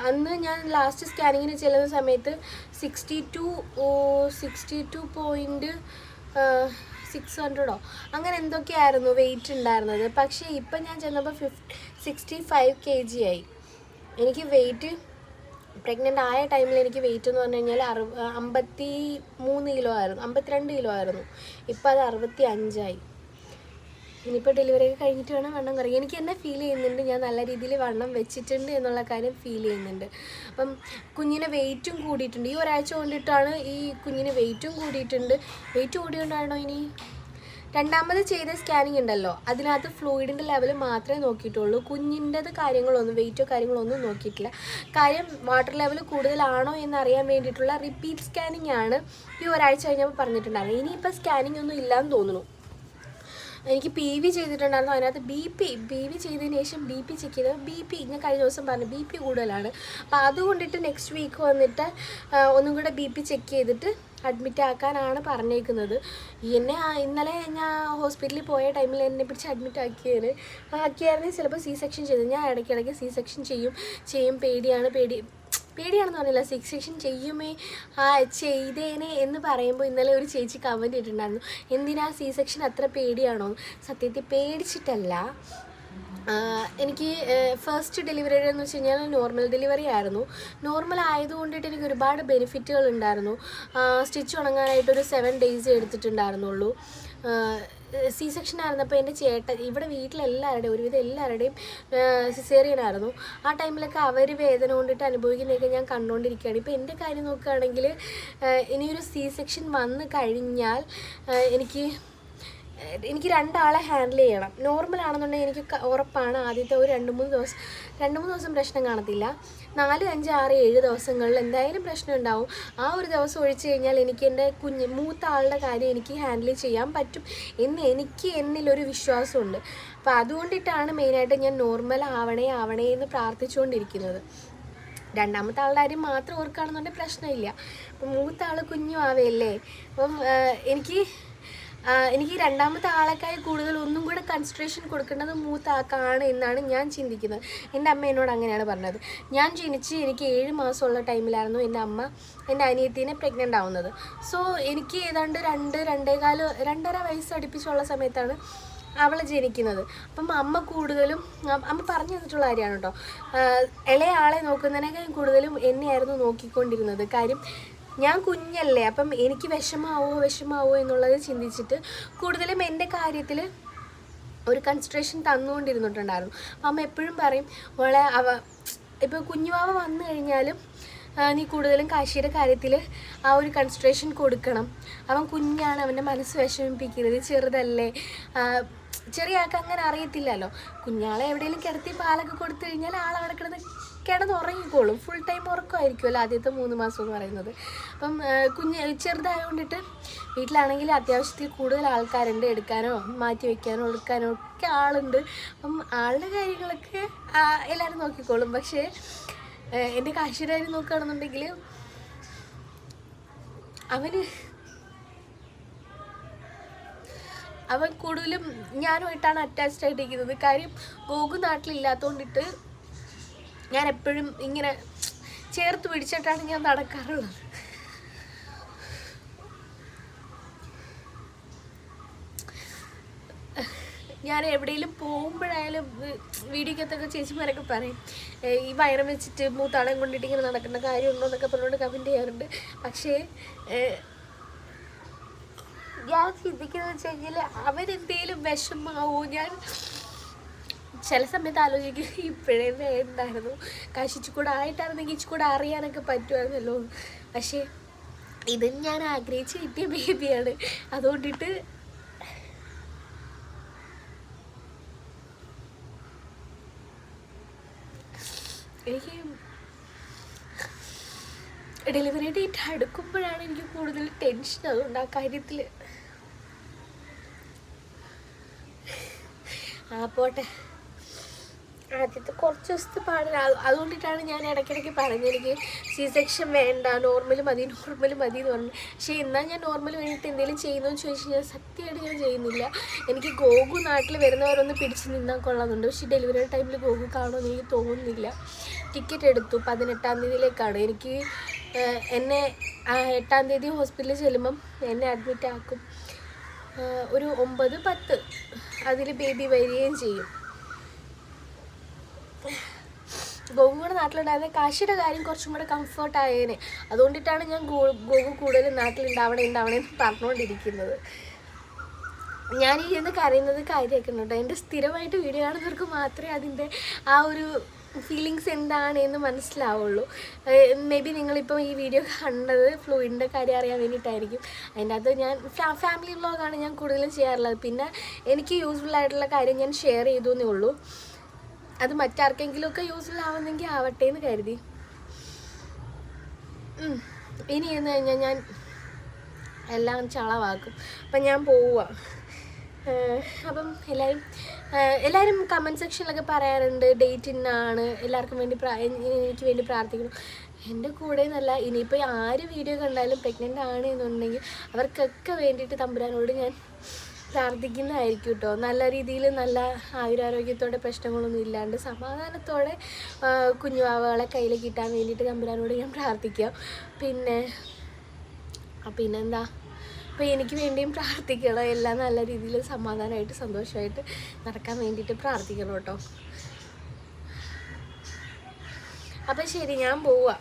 അന്ന് ഞാൻ ലാസ്റ്റ് സ്കാനിങ്ങിന് ചെല്ലുന്ന സമയത്ത് sixty two sixty two point six ഹൺഡ്രഡോ അങ്ങനെ എന്തൊക്കെയായിരുന്നു വെയിറ്റ് ഉണ്ടായിരുന്നത്? പക്ഷേ ഇപ്പം ഞാൻ ചെന്നപ്പോൾ fif sixty five K G ആയി. എനിക്ക് വെയിറ്റ് പ്രഗ്നന്റ് ആയ ടൈമിൽ എനിക്ക് വെയിറ്റ് എന്ന് പറഞ്ഞു കഴിഞ്ഞാൽ അറു അമ്പത്തി മൂന്ന് കിലോ ആയിരുന്നു അമ്പത്തിരണ്ട് കിലോ ആയിരുന്നു. ഇപ്പം അത് അറുപത്തി അഞ്ചായി ഇനിയിപ്പോൾ ഡെലിവറി ഒക്കെ കഴിഞ്ഞിട്ട് വേണം വണ്ണം കുറയും എനിക്ക് എന്നെ ഫീൽ ചെയ്യുന്നുണ്ട്. ഞാൻ നല്ല രീതിയിൽ വണ്ണം വെച്ചിട്ടുണ്ട് എന്നുള്ള കാര്യം ഫീൽ ചെയ്യുന്നുണ്ട്. അപ്പം കുഞ്ഞിന് വെയിറ്റും കൂടിയിട്ടുണ്ട്. ഈ ഒരാഴ്ച കൊണ്ടിട്ടാണ് ഈ കുഞ്ഞിന് വെയിറ്റും കൂടിയിട്ടുണ്ട്. വെയിറ്റ് കൂടിയോണ്ടാണോ ഇനി? രണ്ടാമത് ചെയ്ത സ്കാനിങ് ഉണ്ടല്ലോ. അതിനകത്ത് ഫ്ലൂയിഡിന്റെ ലെവൽ മാത്രമേ നോക്കിയിട്ടുള്ളൂ. കുഞ്ഞിന്റെത് കാര്യങ്ങളൊന്നും വെയിറ്റോ കാര്യങ്ങളോ ഒന്നും നോക്കിയിട്ടില്ല. കാര്യം വാട്ടർ ലെവൽ കൂടുതലാണോ എന്ന് അറിയാൻ വേണ്ടിയിട്ടുള്ള റിപ്പീറ്റ് സ്കാനിങ് ആണ് ഈ ഒരാഴ്ച കഴിഞ്ഞപ്പോൾ പറഞ്ഞിട്ടുണ്ടായിരുന്നത്. ഇനിയിപ്പോൾ സ്കാനിങ് ഒന്നും ഇല്ലയെന്ന് തോന്നുന്നു. എനിക്ക് പി വി ചെയ്തിട്ടുണ്ടായിരുന്നു. അതിനകത്ത് ബി പി ബി വി ചെയ്തതിന് ശേഷം ബി പി ചെക്ക് ചെയ്തത് ബി പി ഞാൻ കഴിഞ്ഞ ദിവസം പറഞ്ഞു ബി പി കൂടുതലാണ്. അപ്പോൾ അതുകൊണ്ടിട്ട് നെക്സ്റ്റ് വീക്ക് വന്നിട്ട് ഒന്നും കൂടെ ബി പി ചെക്ക് ചെയ്തിട്ട് അഡ്മിറ്റ് ആക്കാനാണ് പറഞ്ഞേക്കുന്നത്. എന്നെ ഇന്നലെ ഞാൻ ഹോസ്പിറ്റലിൽ പോയ ടൈമിൽ എന്നെ പിടിച്ച് അഡ്മിറ്റ് ആക്കിയത് ആക്കിയായിരുന്നെങ്കിൽ ചിലപ്പോൾ സി സെക്ഷൻ ചെയ്തു. ഞാൻ ഇടയ്ക്കിടയ്ക്ക് സി സെക്ഷൻ ചെയ്യും. ചെയ്യും. പേടിയാണ്. പേടി പേടിയാണെന്ന് പറഞ്ഞില്ല. സിക്സ് സെക്ഷൻ ചെയ്യുമേ? ആ ചെയ്തേനെ എന്ന് പറയുമ്പോൾ ഇന്നലെ ഒരു ചേച്ചി കമന്റ് ഇട്ടിട്ടുണ്ടായിരുന്നു. എന്തിനാ സി സെക്ഷൻ അത്ര പേടിയാണോ? സത്യത്തിൽ പേടിച്ചിട്ടല്ല. എനിക്ക് ഫസ്റ്റ് ഡെലിവറി എന്ന് വെച്ച് കഴിഞ്ഞാൽ നോർമൽ ഡെലിവറി ആയിരുന്നു. നോർമൽ ആയതുകൊണ്ടിട്ട് എനിക്ക് ഒരുപാട് ബെനിഫിറ്റുകൾ ഉണ്ടായിരുന്നു. സ്റ്റിച്ച് ഉണങ്ങാനായിട്ട് ഒരു സെവൻ ഡേയ്സ് എടുത്തിട്ടുണ്ടായിരുന്നുള്ളൂ. സി സെക്ഷൻ ആയിരുന്നപ്പോൾ എന്റെ ചേട്ടൻ ഇവിടെ വീട്ടിലെല്ലാവരുടെയും ഒരുവിധം എല്ലാവരുടെയും സിസേറിയൻ ആയിരുന്നു ആ ടൈമിലൊക്കെ അവർ വേദന കൊണ്ടിട്ട് അനുഭവിക്കുന്നതൊക്കെ ഞാൻ കണ്ടുകൊണ്ടിരിക്കുകയാണ് ഇപ്പോൾ എന്റെ കാര്യം നോക്കുകയാണെങ്കിൽ ഇനിയൊരു സി സെക്ഷൻ വന്നു കഴിഞ്ഞാൽ എനിക്ക് എനിക്ക് രണ്ടാളെ ഹാൻഡിൽ ചെയ്യണം. നോർമൽ ആണെന്നുണ്ടെങ്കിൽ എനിക്ക് ഉറപ്പാണ് ആദ്യത്തെ ഒരു രണ്ട് മൂന്ന് ദിവസം രണ്ട് മൂന്ന് ദിവസം പ്രശ്നം കാണത്തില്ല. നാല് അഞ്ച് ആറ് ഏഴ് ദിവസങ്ങളിൽ എന്തായാലും പ്രശ്നം ഉണ്ടാവും ആ ഒരു ദിവസം ഒഴിച്ച് കഴിഞ്ഞാൽ എനിക്ക് എന്റെ കുഞ്ഞ് മൂത്ത ആളുടെ കാര്യം എനിക്ക് ഹാൻഡിൽ ചെയ്യാൻ പറ്റും എന്ന് എനിക്ക് എന്നിലൊരു വിശ്വാസമുണ്ട്. അപ്പോൾ അതുകൊണ്ടിട്ടാണ് മെയിനായിട്ട് ഞാൻ നോർമൽ ആവണേ ആവണേ എന്ന് പ്രാർത്ഥിച്ചുകൊണ്ടിരിക്കുന്നത്. രണ്ടാമത്തെ ആളുടെ കാര്യം മാത്രം ഓർക്കുകയാണെന്നുണ്ടെങ്കിൽ പ്രശ്നമില്ല. അപ്പം മൂത്ത ആൾ കുഞ്ഞു ആവയല്ലേ അപ്പം എനിക്ക് എനിക്ക് രണ്ടാമത്തെ ആളെക്കായി കൂടുതൽ ഒന്നും കൂടെ കൺസിഡറേഷൻ കൊടുക്കേണ്ടത് മൂത്ത ആൾക്കാണ് എന്നാണ് ഞാൻ ചിന്തിക്കുന്നത്. എന്റെ അമ്മ എന്നോട് അങ്ങനെയാണ് പറഞ്ഞത്. ഞാൻ ജനിച്ച് എനിക്ക് ഏഴ് മാസമുള്ള ടൈമിലായിരുന്നു എന്റെ അമ്മ എന്റെ അനിയത്തിനെ പ്രഗ്നന്റ് ആവുന്നത്. സോ എനിക്ക് ഏതാണ്ട് രണ്ട് രണ്ടേകാൽ രണ്ടര വയസ്സ് അടുപ്പിച്ചുള്ള സമയത്താണ് അവൾ ജനിക്കുന്നത്. അപ്പം അമ്മ കൂടുതലും അമ്മ പറഞ്ഞു തന്നിട്ടുള്ള കാര്യമാണ് കേട്ടോ. ഇളയ ആളെ നോക്കുന്നതിനേക്കാൾ കൂടുതലും എന്നെയായിരുന്നു നോക്കിക്കൊണ്ടിരുന്നത്. കാര്യം ഞാൻ കുഞ്ഞല്ലേ അപ്പം എനിക്ക് വിഷമാവോ വിഷമാവോ എന്നുള്ളത് ചിന്തിച്ചിട്ട് കൂടുതലും എന്റെ കാര്യത്തിൽ ഒരു കൺസിഡറേഷൻ തന്നുകൊണ്ടിരുന്നിട്ടുണ്ടായിരുന്നു. അമ്മ എപ്പോഴും പറയും മോളെ അവ ഇപ്പോൾ കുഞ്ഞുവാവ വന്നു കഴിഞ്ഞാലും നീ കൂടുതലും കാശിയുടെ കാര്യത്തിൽ ആ ഒരു കൺസിഡറേഷൻ കൊടുക്കണം. അവൻ കുഞ്ഞാണ് അവന്റെ മനസ്സ് വിഷമിപ്പിക്കരുത് ചെറുതല്ലേ. ചെറിയ ആൾക്ക് അങ്ങനെ അറിയത്തില്ലല്ലോ. കുഞ്ഞാളെ എവിടെയെങ്കിലും കിടത്തി പാലൊക്കെ കൊടുത്തു കഴിഞ്ഞാൽ ആളവിടെ കിടന്ന് കിടന്നുറങ്ങിക്കോളും ഫുൾ ടൈം ഉറക്കമായിരിക്കുമല്ലോ ആദ്യത്തെ മൂന്ന് മാസം എന്ന് പറയുന്നത്. അപ്പം കുഞ്ഞ് ചെറുതായതുകൊണ്ടിട്ട് വീട്ടിലാണെങ്കിൽ അത്യാവശ്യത്തിൽ കൂടുതൽ ആൾക്കാരുണ്ട് എടുക്കാനോ മാറ്റി വയ്ക്കാനോ എടുക്കാനോ ഒക്കെ ആളുണ്ട്. അപ്പം ആളുടെ കാര്യങ്ങളൊക്കെ എല്ലാവരും നോക്കിക്കോളും. പക്ഷേ എന്റെ കാശിയുടെ നോക്കുകയാണെന്നുണ്ടെങ്കിൽ അവന് അവൻ കൂടുതലും ഞാനുമായിട്ടാണ് അറ്റാച്ച്ഡ് ആയിട്ടിരിക്കുന്നത്. കാര്യം ഗോകു നാട്ടിലില്ലാത്തതുകൊണ്ടിട്ട് ഞാൻ എപ്പോഴും ഇങ്ങനെ ചേർത്ത് പിടിച്ചിട്ടാണ് ഞാൻ നടക്കാറുള്ളത്. ഞാൻ എവിടെയെങ്കിലും പോകുമ്പോഴായാലും വീഡിയോക്കകത്തൊക്കെ ചേച്ചിമാരൊക്കെ പറയും "ഏ, ഈ വയറം വെച്ചിട്ട് മൂത്താളം കൊണ്ടിട്ട് ഇങ്ങനെ നടക്കേണ്ട കാര്യമുണ്ടോ എന്നൊക്കെ പറഞ്ഞുകൊണ്ട് കമന്റ് ചെയ്യാറുണ്ട്. പക്ഷേ ഞാൻ ചിന്തിക്കുന്നത് വെച്ച് കഴിഞ്ഞാൽ അവരെന്തേലും വിഷമാവോ ഞാൻ ചില സമയത്ത് ആലോചിക്കും ഇപ്പോഴേ വേണ്ടായിരുന്നു കാശിച്ചു കൂടെ ആയിട്ടായിരുന്നെങ്കിൽ ഇച്ചു കൂടെ അറിയാനൊക്കെ പറ്റുമായിരുന്നല്ലോ. പക്ഷേ ഇത് ഞാൻ ആഗ്രഹിച്ച് കിട്ടിയ ബേബിയാണ്. അതുകൊണ്ടിട്ട് എനിക്ക് ഡെലിവറി ഡേറ്റ് അടുക്കുമ്പോഴാണ് എനിക്ക് കൂടുതൽ ടെൻഷൻ അതുകൊണ്ട് ആ കാര്യത്തിൽ ആ പോട്ടെ. ആദ്യത്തെ കുറച്ച് ദിവസത്തെ പാടില്ല അതുകൊണ്ടിട്ടാണ് ഞാൻ ഇടയ്ക്കിടയ്ക്ക് പറഞ്ഞത് എനിക്ക് സി സെക്ഷൻ വേണ്ട നോർമൽ മതി നോർമൽ മതി എന്ന് പറഞ്ഞു. പക്ഷേ എന്നാൽ ഞാൻ നോർമൽ വേണ്ടിയിട്ട് എന്തെങ്കിലും ചെയ്യുന്നു എന്ന് ചോദിച്ചു കഴിഞ്ഞാൽ സത്യമായിട്ട് ഞാൻ ചെയ്യുന്നില്ല. എനിക്ക് ഗോകു നാട്ടിൽ വരുന്നവരൊന്ന് പിടിച്ച് നിന്നാൽ കൊള്ളാമെന്നുണ്ട്. പക്ഷേ ഡെലിവറി ടൈമിൽ ഗോകു കാണുമെന്ന് എനിക്ക് തോന്നുന്നില്ല. ടിക്കറ്റ് എടുത്തു പതിനെട്ടാം തീയതിയിലേക്കാണ്. എനിക്ക് എന്നെ എട്ടാം തീയതി ഹോസ്പിറ്റലിൽ ചെല്ലുമ്പം എന്നെ അഡ്മിറ്റ് ആക്കും. ഒരു ഒമ്പത് പത്ത്. അതിൽ ബേബി വരികയും ചെയ്യും. ഗോകുയുടെ നാട്ടിലുണ്ടായിരുന്ന കാശിയുടെ കാര്യം കുറച്ചും കൂടെ കംഫർട്ട് ആയേനെ. അതുകൊണ്ടിട്ടാണ് ഞാൻ ഗോകു കൂടുതലും നാട്ടിലുണ്ടാവണേ ഉണ്ടാവണേ എന്ന് പറഞ്ഞുകൊണ്ടിരിക്കുന്നത് ഞാൻ ഈ ഇരുന്ന് കരയുന്നത് കാര്യമൊക്കെ കേട്ടോ. എന്റെ സ്ഥിരമായിട്ട് വീഡിയോ കാണുന്നവർക്ക് മാത്രമേ അതിന്റെ ആ ഒരു ഫീലിങ്സ് എന്താണ് എന്ന് മനസ്സിലാവുള്ളൂ. മേ ബി നിങ്ങളിപ്പോൾ ഈ വീഡിയോ കണ്ടത് ഫ്ലൂയിഡിന്റെ കാര്യം അറിയാൻ വേണ്ടിയിട്ടായിരിക്കും. അതിന്റെ അകത്ത് ഞാൻ ഫാമിലി വ്ളോഗാണ് ഞാൻ കൂടുതലും ചെയ്യാറുള്ളത്. പിന്നെ എനിക്ക് യൂസ്ഫുൾ ആയിട്ടുള്ള കാര്യം ഞാൻ ഷെയർ ചെയ്തു എന്നേ ഉള്ളൂ. അത് മറ്റാർക്കെങ്കിലുമൊക്കെ യൂസ്ഫുൾ ആവുന്നെങ്കിൽ ആവട്ടെ എന്ന് കരുതി ഇനി എന്ന് കഴിഞ്ഞാൽ ഞാൻ എല്ലാം ചളവാക്കും. അപ്പം ഞാൻ പോവുക അപ്പം എല്ലാവരും എല്ലാവരും കമന്റ് സെക്ഷനിലൊക്കെ പറയാറുണ്ട് ഡേറ്റ് ഇന്നാണ്. എല്ലാവർക്കും വേണ്ടി എനിക്ക് വേണ്ടി പ്രാർത്ഥിക്കണം എന്റെ കൂടെ എന്നല്ല ഇനിയിപ്പോൾ ആര് വീഡിയോ കണ്ടാലും പ്രഗ്നന്റ് ആണ് എന്നുണ്ടെങ്കിൽ അവർക്കൊക്കെ വേണ്ടിയിട്ട് തമ്പുരാനോട് ഞാൻ പ്രാർത്ഥിക്കുന്നതായിരിക്കും കേട്ടോ നല്ല രീതിയിൽ നല്ല ആയുരാരോഗ്യത്തോടെ പ്രശ്നങ്ങളൊന്നും ഇല്ലാണ്ട് സമാധാനത്തോടെ കുഞ്ഞുവാവകളെ കയ്യിൽ കിട്ടാൻ വേണ്ടിയിട്ട് തമ്പുരാനോട് ഞാൻ പ്രാർത്ഥിക്കാം. പിന്നെ പിന്നെന്താ? അപ്പോൾ എനിക്ക് വേണ്ടിയും പ്രാർത്ഥിക്കണം. എല്ലാം നല്ല രീതിയിൽ സമാധാനമായിട്ട് സന്തോഷമായിട്ട് നടക്കാൻ വേണ്ടിയിട്ട് പ്രാർത്ഥിക്കണം കേട്ടോ അപ്പം ശരി ഞാൻ പോവാ.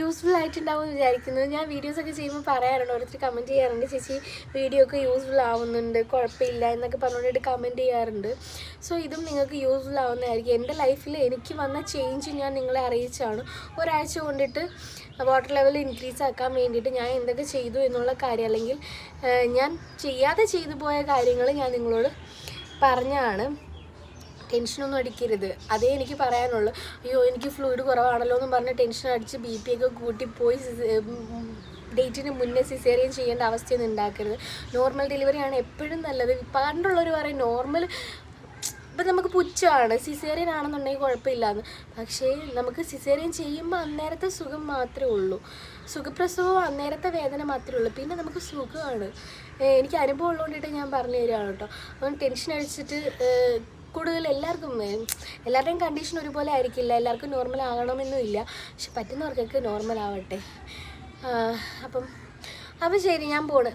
യൂസ്ഫുൾ ആയിട്ടുണ്ടാവും എന്ന് വിചാരിക്കുന്നു. ഞാൻ വീഡിയോസൊക്കെ ചെയ്യുമ്പോൾ പറയാറുണ്ട് ഓരോരുത്തർ കമന്റ് ചെയ്യാറുണ്ട് ചേച്ചി വീഡിയോ ഒക്കെ യൂസ്ഫുൾ ആവുന്നുണ്ട് കുഴപ്പമില്ല എന്നൊക്കെ പറഞ്ഞുകൊണ്ടിട്ട് കമന്റ് ചെയ്യാറുണ്ട്. സോ ഇതും നിങ്ങൾക്ക് യൂസ്ഫുൾ ആവുന്നതായിരിക്കും. എന്റെ ലൈഫിൽ എനിക്ക് വന്ന ചേഞ്ച് ഞാൻ നിങ്ങളെ അറിയിച്ചാണ് ഒരാഴ്ച കൊണ്ടിട്ട് വാട്ടർ ലെവൽ ഇൻക്രീസ് ആക്കാൻ വേണ്ടിയിട്ട് ഞാൻ എന്തൊക്കെ ചെയ്തു എന്നുള്ള കാര്യം അല്ലെങ്കിൽ ഞാൻ ചെയ്യാതെ ചെയ്തു പോയ കാര്യങ്ങൾ ഞാൻ നിങ്ങളോട് പറഞ്ഞാണ് ടെൻഷനൊന്നും അടിക്കരുത്. അതേ എനിക്ക് പറയാനുള്ളൂ. അയ്യോ എനിക്ക് ഫ്ലൂയിഡ് കുറവാണല്ലോ എന്ന് പറഞ്ഞ് ടെൻഷൻ അടിച്ച് ബി പി ഒക്കെ കൂട്ടിപ്പോയി ഡേറ്റിന് മുന്നേ സിസേറിയൻ ചെയ്യേണ്ട അവസ്ഥയൊന്നും ഉണ്ടാക്കരുത് നോർമൽ ഡെലിവറിയാണ് എപ്പോഴും നല്ലത്. പണ്ടുള്ളവർ പറയും നോർമൽ ഇപ്പം നമുക്ക് പുച്ഛമാണ്. സിസേറിയൻ ആണെന്നുണ്ടെങ്കിൽ കുഴപ്പമില്ലാന്ന്. പക്ഷേ നമുക്ക് സിസേറിയൻ ചെയ്യുമ്പോൾ അന്നേരത്തെ സുഖം മാത്രമേ ഉള്ളൂ. സുഖപ്രസവം അന്നേരത്തെ വേദന മാത്രമേ ഉള്ളൂ. പിന്നെ നമുക്ക് സുഖമാണ് എനിക്ക് അനുഭവം ഉള്ളതുകൊണ്ടിട്ട് ഞാൻ പറഞ്ഞു തരികയാണ് കേട്ടോ. അപ്പം ടെൻഷൻ അടിച്ചിട്ട് കൂടുതൽ എല്ലാവർക്കും എല്ലാവരുടെയും കണ്ടീഷൻ ഒരുപോലെ ആയിരിക്കില്ല. എല്ലാവർക്കും നോർമൽ ആകണമെന്നും ഇല്ല. പക്ഷെ പറ്റുന്നവർക്കൊക്കെ നോർമൽ ആവട്ടെ. അപ്പം അപ്പം ശരി ഞാൻ പോണ്.